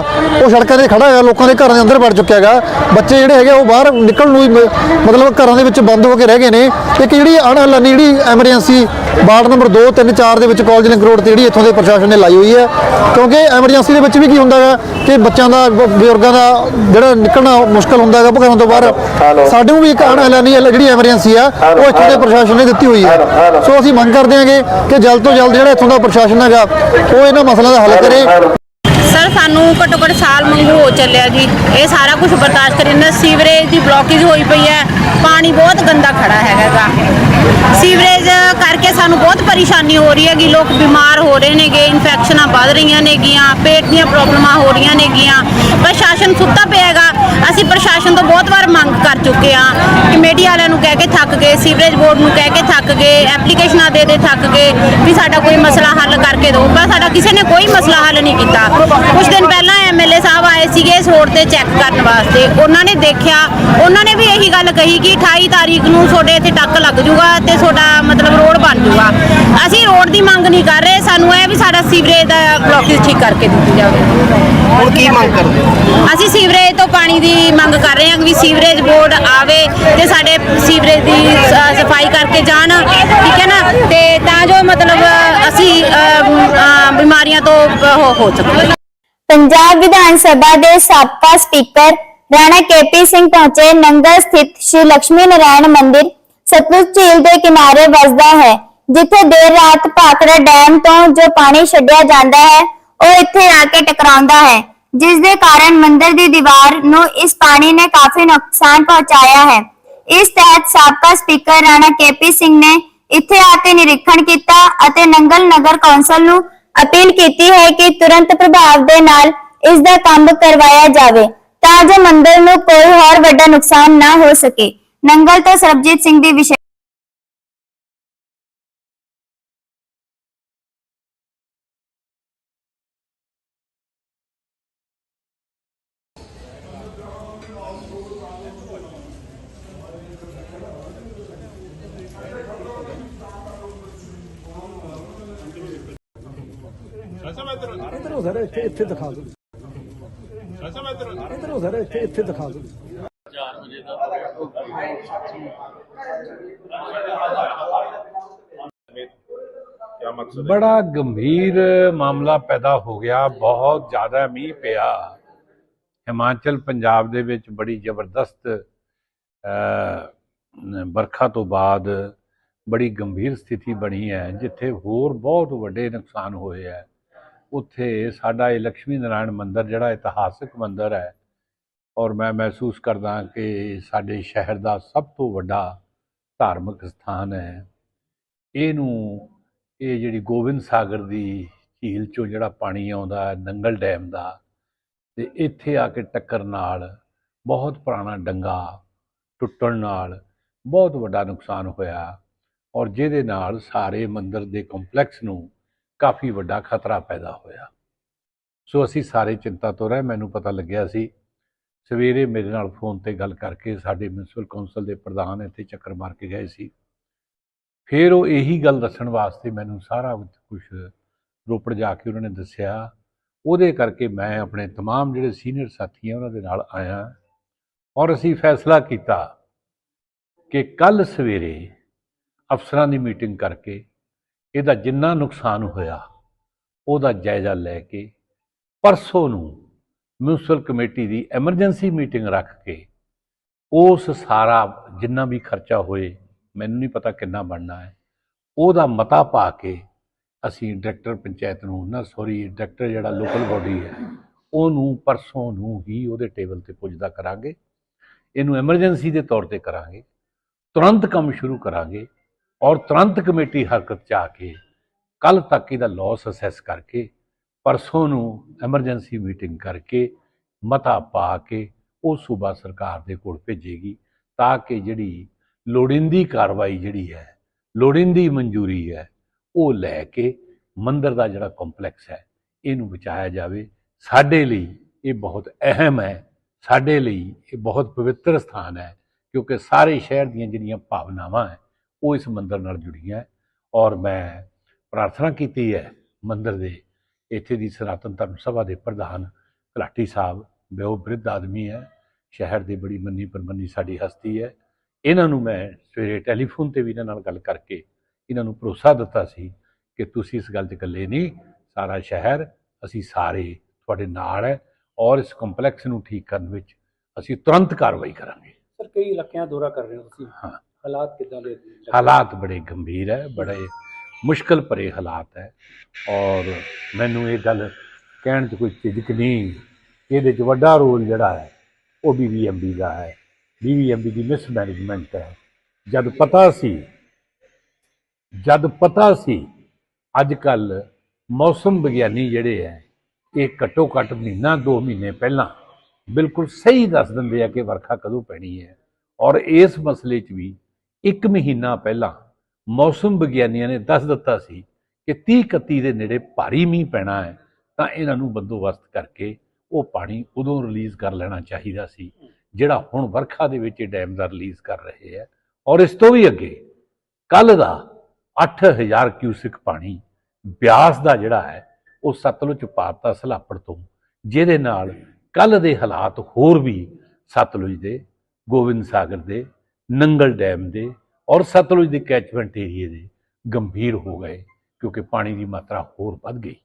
S9: ਉਹ ਸੜਕਾਂ ਤੇ ਖੜਾ ਹੈਗਾ ਲੋਕਾਂ ਦੇ ਘਰਾਂ ਦੇ ਅੰਦਰ ਵੜ ਚੁੱਕਿਆ ਹੈਗਾ। ਬੱਚੇ ਜਿਹੜੇ ਹੈਗੇ ਉਹ ਬਾਹਰ ਨਿਕਲਣ ਨੂੰ ਹੀ ਮ- ਮਤਲਬ ਘਰਾਂ ਦੇ ਵਿੱਚ ਬੰਦ ਹੋ ਕੇ ਰਹਿ ਗਏ ਨੇ। ਇੱਕ ਜਿਹੜੀ ਅਣਹਲਾਨੀ ਜਿਹੜੀ ਐਮਰਜੈਂਸੀ ਵਾਰਡ ਨੰਬਰ 2 3 4 ਦੇ ਵਿੱਚ ਕਾਲਜ ਲਿੰਕ ਰੋਡ ਤੇ ਜਿਹੜੀ ਇੱਥੋਂ ਦੇ ਪ੍ਰਸ਼ਾਸਨ ਨੇ ਲਾਈ ਹੋਈ ਹੈ। ਕਿਉਂਕਿ ਐਮਰਜੈਂਸੀ ਦੇ ਵਿੱਚ ਵੀ ਕੀ ਹੁੰਦਾ ਹੈ ਕਿ ਬੱਚਿਆਂ ਦਾ ਬ- ਬਜ਼ੁਰਗਾਂ ਦਾ ਜਿਹੜਾ ਨਿਕਲਣਾ ਮੁਸ਼ਕਲ ਹੁੰਦਾ ਹੈਗਾ ਘਰਾਂ ਤੋਂ ਬਾਹਰ। ਸਾਡੇ ਨੂੰ ਵੀ ਇੱਕ ਅਣਹਲਾਨੀ ਜਿਹੜੀ ਐਮਰਜੈਂਸੀ ਆ ਉਹ ਇੱਥੋਂ ਦੇ ਪ੍ਰਸ਼ਾਸਨ ਨੇ ਦਿੱਤੀ ਹੋਈ ਹੈ। ਸੋ ਅਸੀਂ ਮੰਗ ਕਰਦੇ ਹਾਂਗੇ ਕਿ ਜਲਦ ਤੋਂ ਜਲਦ ਜਿਹੜਾ ਇੱਥੋਂ ਦਾ ਪ੍ਰਸ਼ਾਸਨ ਹੈਗਾ, ਉਹ ਇਹਨਾਂ ਮਸਲਿਆਂ ਦਾ ਹੱਲ ਕਰੇ।
S10: ਸਰ ਸਾਨੂੰ ਘੱਟੋ ਘੱਟ ਸਾਲ ਮੰਗੂ ਹੋ ਚੱਲਿਆ ਜੀ। ਇਹ ਸਾਰਾ ਕੁਝ ਬਰਦਾਸ਼ਤ ਕਰੀ ਸੀਵਰੇਜ ਦੀ ਬਲੌਕੇਜ ਹੋਈ ਪਈ ਹੈ। ਪਾਣੀ ਬਹੁਤ ਗੰਦਾ ਖੜਾ ਹੈਗਾ ਸੀਵਰੇਜ ਕਰਕੇ ਸਾਨੂੰ ਬਹੁਤ ਪਰੇਸ਼ਾਨੀ ਹੋ ਰਹੀ ਹੈਗੀ। ਲੋਕ ਬਿਮਾਰ ਹੋ ਰਹੇ ਨੇਗੇ ਇਨਫੈਕਸ਼ਨਾਂ ਵੱਧ ਰਹੀਆਂ ਨੇਗੀਆਂ, ਪੇਟ ਦੀਆਂ ਪ੍ਰੋਬਲਮਾਂ ਹੋ ਰਹੀਆਂ ਨੇਗੀਆਂ। ਪ੍ਰਸ਼ਾਸਨ ਸੁੱਤਾ ਪਿਆ ਹੈਗਾ। ਅਸੀਂ ਪ੍ਰਸ਼ਾਸਨ ਤੋਂ ਬਹੁਤ ਵਾਰ ਮੰਗ ਕਰ ਚੁੱਕੇ ਹਾਂ ਕਮੇਟੀ ਵਾਲਿਆਂ ਨੂੰ ਕਹਿ ਕੇ ਥੱਕ ਗਏ, ਸੀਵਰੇਜ ਬੋਰਡ ਨੂੰ ਕਹਿ ਕੇ ਥੱਕ ਗਏ ਐਪਲੀਕੇਸ਼ਨਾਂ ਦੇ ਦੇ ਥੱਕ ਗਏ ਵੀ ਸਾਡਾ ਕੋਈ ਮਸਲਾ ਹੱਲ ਕਰਕੇ ਦਿਓ। ਪਰ ਸਾਡਾ ਕਿਸੇ ਨੇ ਕੋਈ ਮਸਲਾ ਹੱਲ ਨਹੀਂ ਕੀਤਾ। ਕੁਝ ਦਿਨ ਪਹਿਲਾਂ ਐਮਐਲਏ ਸਾਹਿਬ ਆਏ ਸੀਗੇ ਇਸ ਰੋਡ ਤੇ ਚੈੱਕ ਕਰਨ ਵਾਸਤੇ। ਉਹਨਾਂ ਨੇ ਦੇਖਿਆ ਉਹਨਾਂ ਨੇ ਵੀ ਇਹੀ ਗੱਲ ਕਹੀ ਕਿ 28 ਤਾਰੀਖ ਨੂੰ ਤੁਹਾਡੇ ਇੱਥੇ ਟੱਕ ਲੱਗ ਜੂਗਾ ਤੇ ਤੁਹਾਡਾ ਮਤਲਬ ਰੋਡ ਬਣ ਜੂਗਾ। ਅਸੀਂ ਰੋਡ ਦੀ ਮੰਗ ਨਹੀਂ ਕਰ ਰਹੇ ਸਾਨੂੰ ਇਹ ਵੀ ਸਾਡਾ ਸੀਵਰੇਜ ਦਾ ਬਲੌਕੇਜ ਠੀਕ ਕਰਕੇ ਦਿੱਤੀ ਜਾਵੇ।
S3: ਹੁਣ ਕੀ ਮੰਗ ਕਰਦੇ ਹੋ?
S10: ਅਸੀਂ ਸੀਵਰੇਜ ਤੋਂ ਪਾਣੀ ਦੀ ਮੰਗ ਕਰ ਰਹੇ ਹਾਂ ਕਿ ਸੀਵਰੇਜ ਬੋਰਡ ਆਵੇ ਤੇ ਸਾਡੇ ਸੀਵਰੇਜ ਦੀ ਸਫ਼ਾਈ ਕਰਕੇ ਜਾਣ ਠੀਕ ਹੈ ਨਾ? ਤੇ ਤਾਂ ਜੋ ਮਤਲਬ ਅਸੀਂ ਬਿਮਾਰੀਆਂ ਤੋਂ ਉਹ ਹੋ ਸਕੀਏ
S1: ਪੰਜਾਬ ਵਿਧਾਨ ਸਭਾ ਦੇ ਸਾਬਕਾ ਸਪੀਕਰ ਰਾਣਾ ਕੇਪੀ ਸਿੰਘ ਪਹੁੰਚੇ। ਨੰਗਲ ਸਥਿਤ ਸ਼੍ਰੀ ਲక్ష్ਮੀ ਨਾਰਾਇਣ ਮੰਦਿਰ ਸਤਲੁਜ ਝੀਲ ਦੇ ਕਿਨਾਰੇ ਵਸਦਾ ਹੈ, ਜਿੱਥੇ ਦੇਰ ਰਾਤ ਭਾਖੜਾ ਡੈਮ ਤੋਂ ਜੋ ਪਾਣੀ ਛੱਡਿਆ ਜਾਂਦਾ ਹੈ, ਉਹ ਇੱਥੇ ਆ ਕੇ ਟਕਰਾਉਂਦਾ ਹੈ, ਜਿਸ ਦੇ ਕਾਰਨ ਮੰਦਿਰ ਦੀ ਦੀਵਾਰ ਨੂੰ ਇਸ ਪਾਣੀ ਨੇ ਕਾਫੀ ਨੁਕਸਾਨ ਪਹੁੰਚਾਇਆ ਹੈ। ਇਸ ਤਹਿਤ ਸਾਬਕਾ ਸਪੀਕਰ ਰਾਣਾ ਕੇਪੀ ਸਿੰਘ ਨੇ ਇੱਥੇ ਆ ਕੇ ਨਿਰੀਖਣ ਕੀਤਾ ਅਤੇ ਨੰਗਲ ਨਗਰ ਕੌਂਸਲ ਨੂੰ ਅਪੀਲ ਕੀਤੀ ਹੈ ਕਿ ਤੁਰੰਤ ਪ੍ਰਭਾਵ ਦੇ ਨਾਲ ਇਸ ਦਾ ਕੰਮ ਕਰਵਾਇਆ ਜਾਵੇ, ਤਾਂ ਜੋ ਮੰਦਿਰ ਨੂੰ ਕੋਈ ਹੋਰ ਵੱਡਾ ਨੁਕਸਾਨ ਨਾ ਹੋ ਸਕੇ। ਨੰਗਲ ਤੋਂ ਸਰਬਜੀਤ ਸਿੰਘ ਦੀ ਵਿਸ਼ੇ ਵਿਸ਼ੇਸ਼
S11: ਬੜਾ ਗੰਭੀਰ ਮਾਮਲਾ ਪੈਦਾ ਹੋ ਗਿਆ। ਬਹੁਤ ਜ਼ਿਆਦਾ ਮੀਂਹ ਪਿਆ। ਹਿਮਾਚਲ ਪੰਜਾਬ ਦੇ ਵਿੱਚ ਬੜੀ ਜ਼ਬਰਦਸਤ ਅ, ਵਰਖਾ ਤੋਂ ਬਾਅਦ ਬੜੀ ਗੰਭੀਰ ਸਥਿਤੀ ਬਣੀ ਹੈ ਜਿੱਥੇ ਹੋਰ ਬਹੁਤ ਵੱਡੇ ਨੁਕਸਾਨ ਹੋਏ ਹੈ। ਉੱਥੇ ਸਾਡਾ ਇਹ ਲక్ష్ਮੀ ਨਾਰਾਇਣ ਮੰਦਿਰ ਜਿਹੜਾ ਇਤਿਹਾਸਿਕ ਮੰਦਿਰ ਹੈ ਔਰ ਮੈਂ ਮਹਿਸੂਸ ਕਰਦਾ ਕਿ ਸਾਡੇ ਸ਼ਹਿਰ ਦਾ ਸਭ ਤੋਂ ਵੱਡਾ ਧਾਰਮਿਕ ਸਥਾਨ ਹੈ। ਇਹਨੂੰ ਇਹ ਜਿਹੜੀ ਗੋਬਿੰਦ ਸਾਗਰ ਦੀ ਝੀਲ ਚੋਂ ਜਿਹੜਾ ਪਾਣੀ ਆਉਂਦਾ ਹੈ, ਨੰਗਲ ਡੈਮ ਦਾ, ਤੇ ਇੱਥੇ ਆ ਕੇ ਟੱਕਰ ਨਾਲ ਬਹੁਤ ਪੁਰਾਣਾ ਡੰਗਾ ਟੁੱਟਣ ਨਾਲ ਬਹੁਤ ਵੱਡਾ ਨੁਕਸਾਨ ਹੋਇਆ ਔਰ ਜਿਹਦੇ ਨਾਲ ਸਾਰੇ ਮੰਦਰ ਦੇ ਕੰਪਲੈਕਸ ਨੂੰ ਕਾਫੀ ਵੱਡਾ ਖਤਰਾ ਪੈਦਾ ਹੋਇਆ ਸੋ ਅਸੀਂ ਸਾਰੇ ਚਿੰਤਾ ਤੋਂ ਰਹੇ ਮੈਨੂੰ ਪਤਾ ਲੱਗਿਆ ਸੀ ਸਵੇਰੇ ਮੇਰੇ ਨਾਲ ਫੋਨ ਤੇ ਗੱਲ ਕਰਕੇ ਸਾਡੇ ਮਿਊਨਿਸਪਲ ਕੌਂਸਲ ਦੇ ਪ੍ਰਧਾਨ ਇੱਥੇ ਚੱਕਰ ਮਾਰ ਕੇ ਗਏ ਸੀ ਫਿਰ ਉਹ ਇਹੀ ਗੱਲ ਦੱਸਣ ਵਾਸਤੇ ਮੈਨੂੰ ਸਾਰਾ ਕੁਝ ਰੋਪੜ ਜਾ ਕੇ ਉਹਨਾਂ ਨੇ ਦੱਸਿਆ ਉਹਦੇ ਕਰਕੇ ਮੈਂ ਆਪਣੇ तमाम ਜਿਹੜੇ ਸੀਨੀਅਰ ਸਾਥੀ ਆ ਉਹਨਾਂ ਦੇ ਨਾਲ ਆਇਆ ਔਰ ਅਸੀਂ ਫੈਸਲਾ ਕੀਤਾ ਕਿ ਕੱਲ ਸਵੇਰੇ ਅਫਸਰਾਂ ਦੀ ਮੀਟਿੰਗ ਕਰਕੇ ਇਹਦਾ ਜਿੰਨਾ ਨੁਕਸਾਨ ਹੋਇਆ, ਉਹਦਾ ਜਾਇਜ਼ਾ ਲੈ ਕੇ ਪਰਸੋਂ ਨੂੰ ਮਿਊਨਿਸਪਲ ਕਮੇਟੀ ਦੀ ਐਮਰਜੈਂਸੀ ਮੀਟਿੰਗ ਰੱਖ ਕੇ ਉਸ ਸਾਰਾ ਜਿੰਨਾ ਵੀ ਖਰਚਾ ਹੋਏ, ਮੈਨੂੰ ਨਹੀਂ ਪਤਾ ਕਿੰਨਾ ਬਣਨਾ ਹੈ, ਉਹਦਾ ਮਤਾ ਪਾ ਕੇ ਅਸੀਂ ਡਾਇਰੈਕਟਰ ਪੰਚਾਇਤ ਨੂੰ, ਨਾ ਸੌਰੀ ਡਾਇਰੈਕਟਰ ਜਿਹੜਾ ਲੋਕਲ ਬਾਡੀ ਹੈ, ਉਹਨੂੰ ਪਰਸੋਂ ਨੂੰ ਹੀ ਉਹਦੇ ਟੇਬਲ ਤੇ ਪੁੱਜਦਾ ਕਰਾਂਗੇ, ਇਹਨੂੰ ਐਮਰਜੈਂਸੀ ਦੇ ਤੌਰ ਤੇ ਕਰਾਂਗੇ, ਤੁਰੰਤ ਕੰਮ ਸ਼ੁਰੂ ਕਰਾਂਗੇ ਔਰ ਤੁਰੰਤ ਕਮੇਟੀ ਹਰਕਤ ਚ ਆ ਕੇ ਕੱਲ ਤੱਕ ਇਹਦਾ ਲਾਸ ਅਸੈਸ ਕਰਕੇ ਪਰਸੋਂ ਨੂੰ ਐਮਰਜੈਂਸੀ ਮੀਟਿੰਗ ਕਰਕੇ ਮਤਾ ਪਾ ਕੇ ਉਹ ਸੂਬਾ ਸਰਕਾਰ ਦੇ ਕੋਲ ਭੇਜੇਗੀ ਤਾਂ ਕਿ ਜਿਹੜੀ ਲੋੜੀਂਦੀ ਕਾਰਵਾਈ ਜਿਹੜੀ ਹੈ, ਲੋੜੀਂਦੀ ਮਨਜ਼ੂਰੀ ਹੈ, ਉਹ ਲੈ ਕੇ ਮੰਦਰ ਦਾ ਜਿਹੜਾ ਕੰਪਲੈਕਸ ਹੈ, ਇਹਨੂੰ ਬਚਾਇਆ ਜਾਵੇ। ਸਾਡੇ ਲਈ ਇਹ ਬਹੁਤ ਅਹਿਮ ਹੈ, ਸਾਡੇ ਲਈ ਇਹ ਬਹੁਤ ਪਵਿੱਤਰ ਸਥਾਨ ਹੈ, ਕਿਉਂਕਿ ਸਾਰੇ ਸ਼ਹਿਰ ਦੀਆਂ ਜਿਹੜੀਆਂ ਭਾਵਨਾਵਾਂ ਹੈ ਉਹ ਇਸ ਮੰਦਿਰ ਨਾਲ ਜੁੜੀਆਂ ਹੈ ਔਰ ਮੈਂ ਪ੍ਰਾਰਥਨਾ ਕੀਤੀ ਹੈ ਮੰਦਿਰ ਦੇ ਇੱਥੇ ਦੀ ਸਨਾਤਨ ਧਰਮ ਸਭਾ ਦੇ ਪ੍ਰਧਾਨ ਘਲਾਟੀ ਸਾਹਿਬ ਬਿਓ ਬ੍ਰਿਧ ਆਦਮੀ ਹੈ ਸ਼ਹਿਰ ਦੇ ਬੜੀ ਮੰਨੀ ਪਰਮੰਨੀ ਸਾਡੀ ਹਸਤੀ ਹੈ। ਇਹਨਾਂ ਨੂੰ ਮੈਂ ਸਵੇਰੇ ਟੈਲੀਫੋਨ ਤੇ ਵੀ ਇਹਨਾਂ ਨਾਲ ਗੱਲ ਕਰਕੇ ਇਹਨਾਂ ਨੂੰ ਭਰੋਸਾ ਦਿੱਤਾ ਸੀ ਕਿ ਤੁਸੀਂ ਇਸ ਗੱਲ 'ਚ ਇਕੱਲੇ ਨਹੀਂ ਸਾਰਾ ਸ਼ਹਿਰ ਅਸੀਂ ਸਾਰੇ ਤੁਹਾਡੇ ਨਾਲ ਹੈ ਔਰ ਇਸ ਕੰਪਲੈਕਸ ਨੂੰ ਠੀਕ ਕਰਨ ਵਿੱਚ ਅਸੀਂ ਤੁਰੰਤ ਕਾਰਵਾਈ ਕਰਾਂਗੇ।
S5: ਸਰ ਕਈ ਇਲਾਕਿਆਂ ਦੌਰਾ ਕਰ ਰਹੇ ਹੋ ਤੁਸੀਂ।
S11: ਹਾਂ।
S5: ਹਾਲਾਤ ਕਿਦਾਂ ਦੇ
S11: ਹਾਲਾਤ ਬੜੇ ਗੰਭੀਰ ਹੈ, ਬੜੇ ਮੁਸ਼ਕਲ ਭਰੇ ਹਾਲਾਤ ਹੈ। ਔਰ ਮੈਨੂੰ ਇਹ ਗੱਲ ਕਹਿਣ 'ਚ ਕੋਈ ਝਿਜਕ ਨਹੀਂ, ਇਹਦੇ 'ਚ ਵੱਡਾ ਰੋਲ ਜਿਹੜਾ ਹੈ, ਉਹ ਬੀਬੀਐਮਬੀ ਦਾ ਹੈ। ਬੀਬੀਐਮਬੀ ਦੀ ਮਿਸਮੈਨੇਜਮੈਂਟ ਹੈ। ਜਦ ਪਤਾ ਸੀ, ਜਦ ਪਤਾ ਸੀ ਅੱਜ ਕੱਲ ਮੌਸਮ ਵਿਗਿਆਨੀ ਜਿਹੜੇ ਹੈ, ਇਹ ਘੱਟੋ ਘੱਟ ਮਹੀਨਾ 2 ਮਹੀਨੇ ਪਹਿਲਾਂ ਬਿਲਕੁਲ ਸਹੀ ਦੱਸ ਦਿੰਦੇ ਆ ਕਿ ਵਰਖਾ ਕਦੋਂ ਪੈਣੀ ਹੈ। ਔਰ ਇਸ ਮਸਲੇ 'ਚ ਵੀ ਇੱਕ ਮਹੀਨਾ ਪਹਿਲਾਂ ਮੌਸਮ ਵਿਗਿਆਨੀਆਂ ਨੇ ਦੱਸ ਦਿੱਤਾ ਸੀ ਕਿ 30 31 ਦੇ ਨੇੜੇ ਭਾਰੀ ਮੀਂਹ ਪੈਣਾ ਹੈ, ਤਾਂ ਇਹਨਾਂ ਨੂੰ ਬੰਦੋਬਸਤ ਕਰਕੇ ਉਹ ਪਾਣੀ ਉਦੋਂ ਰਿਲੀਜ਼ ਕਰ ਲੈਣਾ ਚਾਹੀਦਾ ਸੀ, ਜਿਹੜਾ ਹੁਣ ਵਰਖਾ ਦੇ ਵਿੱਚ ਇਹ ਡੈਮ ਦਾ ਰਿਲੀਜ਼ ਕਰ ਰਹੇ ਹੈ। ਔਰ ਇਸ ਤੋਂ ਵੀ ਅੱਗੇ ਕੱਲ ਦਾ 8000 ਕਿਊਸਿਕ ਪਾਣੀ ਬਿਆਸ ਦਾ ਜਿਹੜਾ ਹੈ, ਉਹ ਸਤਲੁਜ ਚ ਪਾਤਾ ਸਲਾਪੜ ਤੋਂ, ਜਿਹਦੇ ਨਾਲ ਕੱਲ ਦੇ ਹਾਲਾਤ ਹੋਰ ਵੀ ਸਤਲੁਜ ਦੇ, ਗੋਬਿੰਦ ਸਾਗਰ ਦੇ ਨੰਗਲ ਡੈਮ ਦੇ ਔਰ ਸਤਲੁਜ ਦੇ ਕੈਚਮੈਂਟ ਏਰੀਏ ਦੇ ਗੰਭੀਰ ਹੋ ਗਏ ਕਿਉਂਕਿ ਪਾਣੀ ਦੀ ਮਾਤਰਾ ਹੋਰ ਵੱਧ ਗਈ।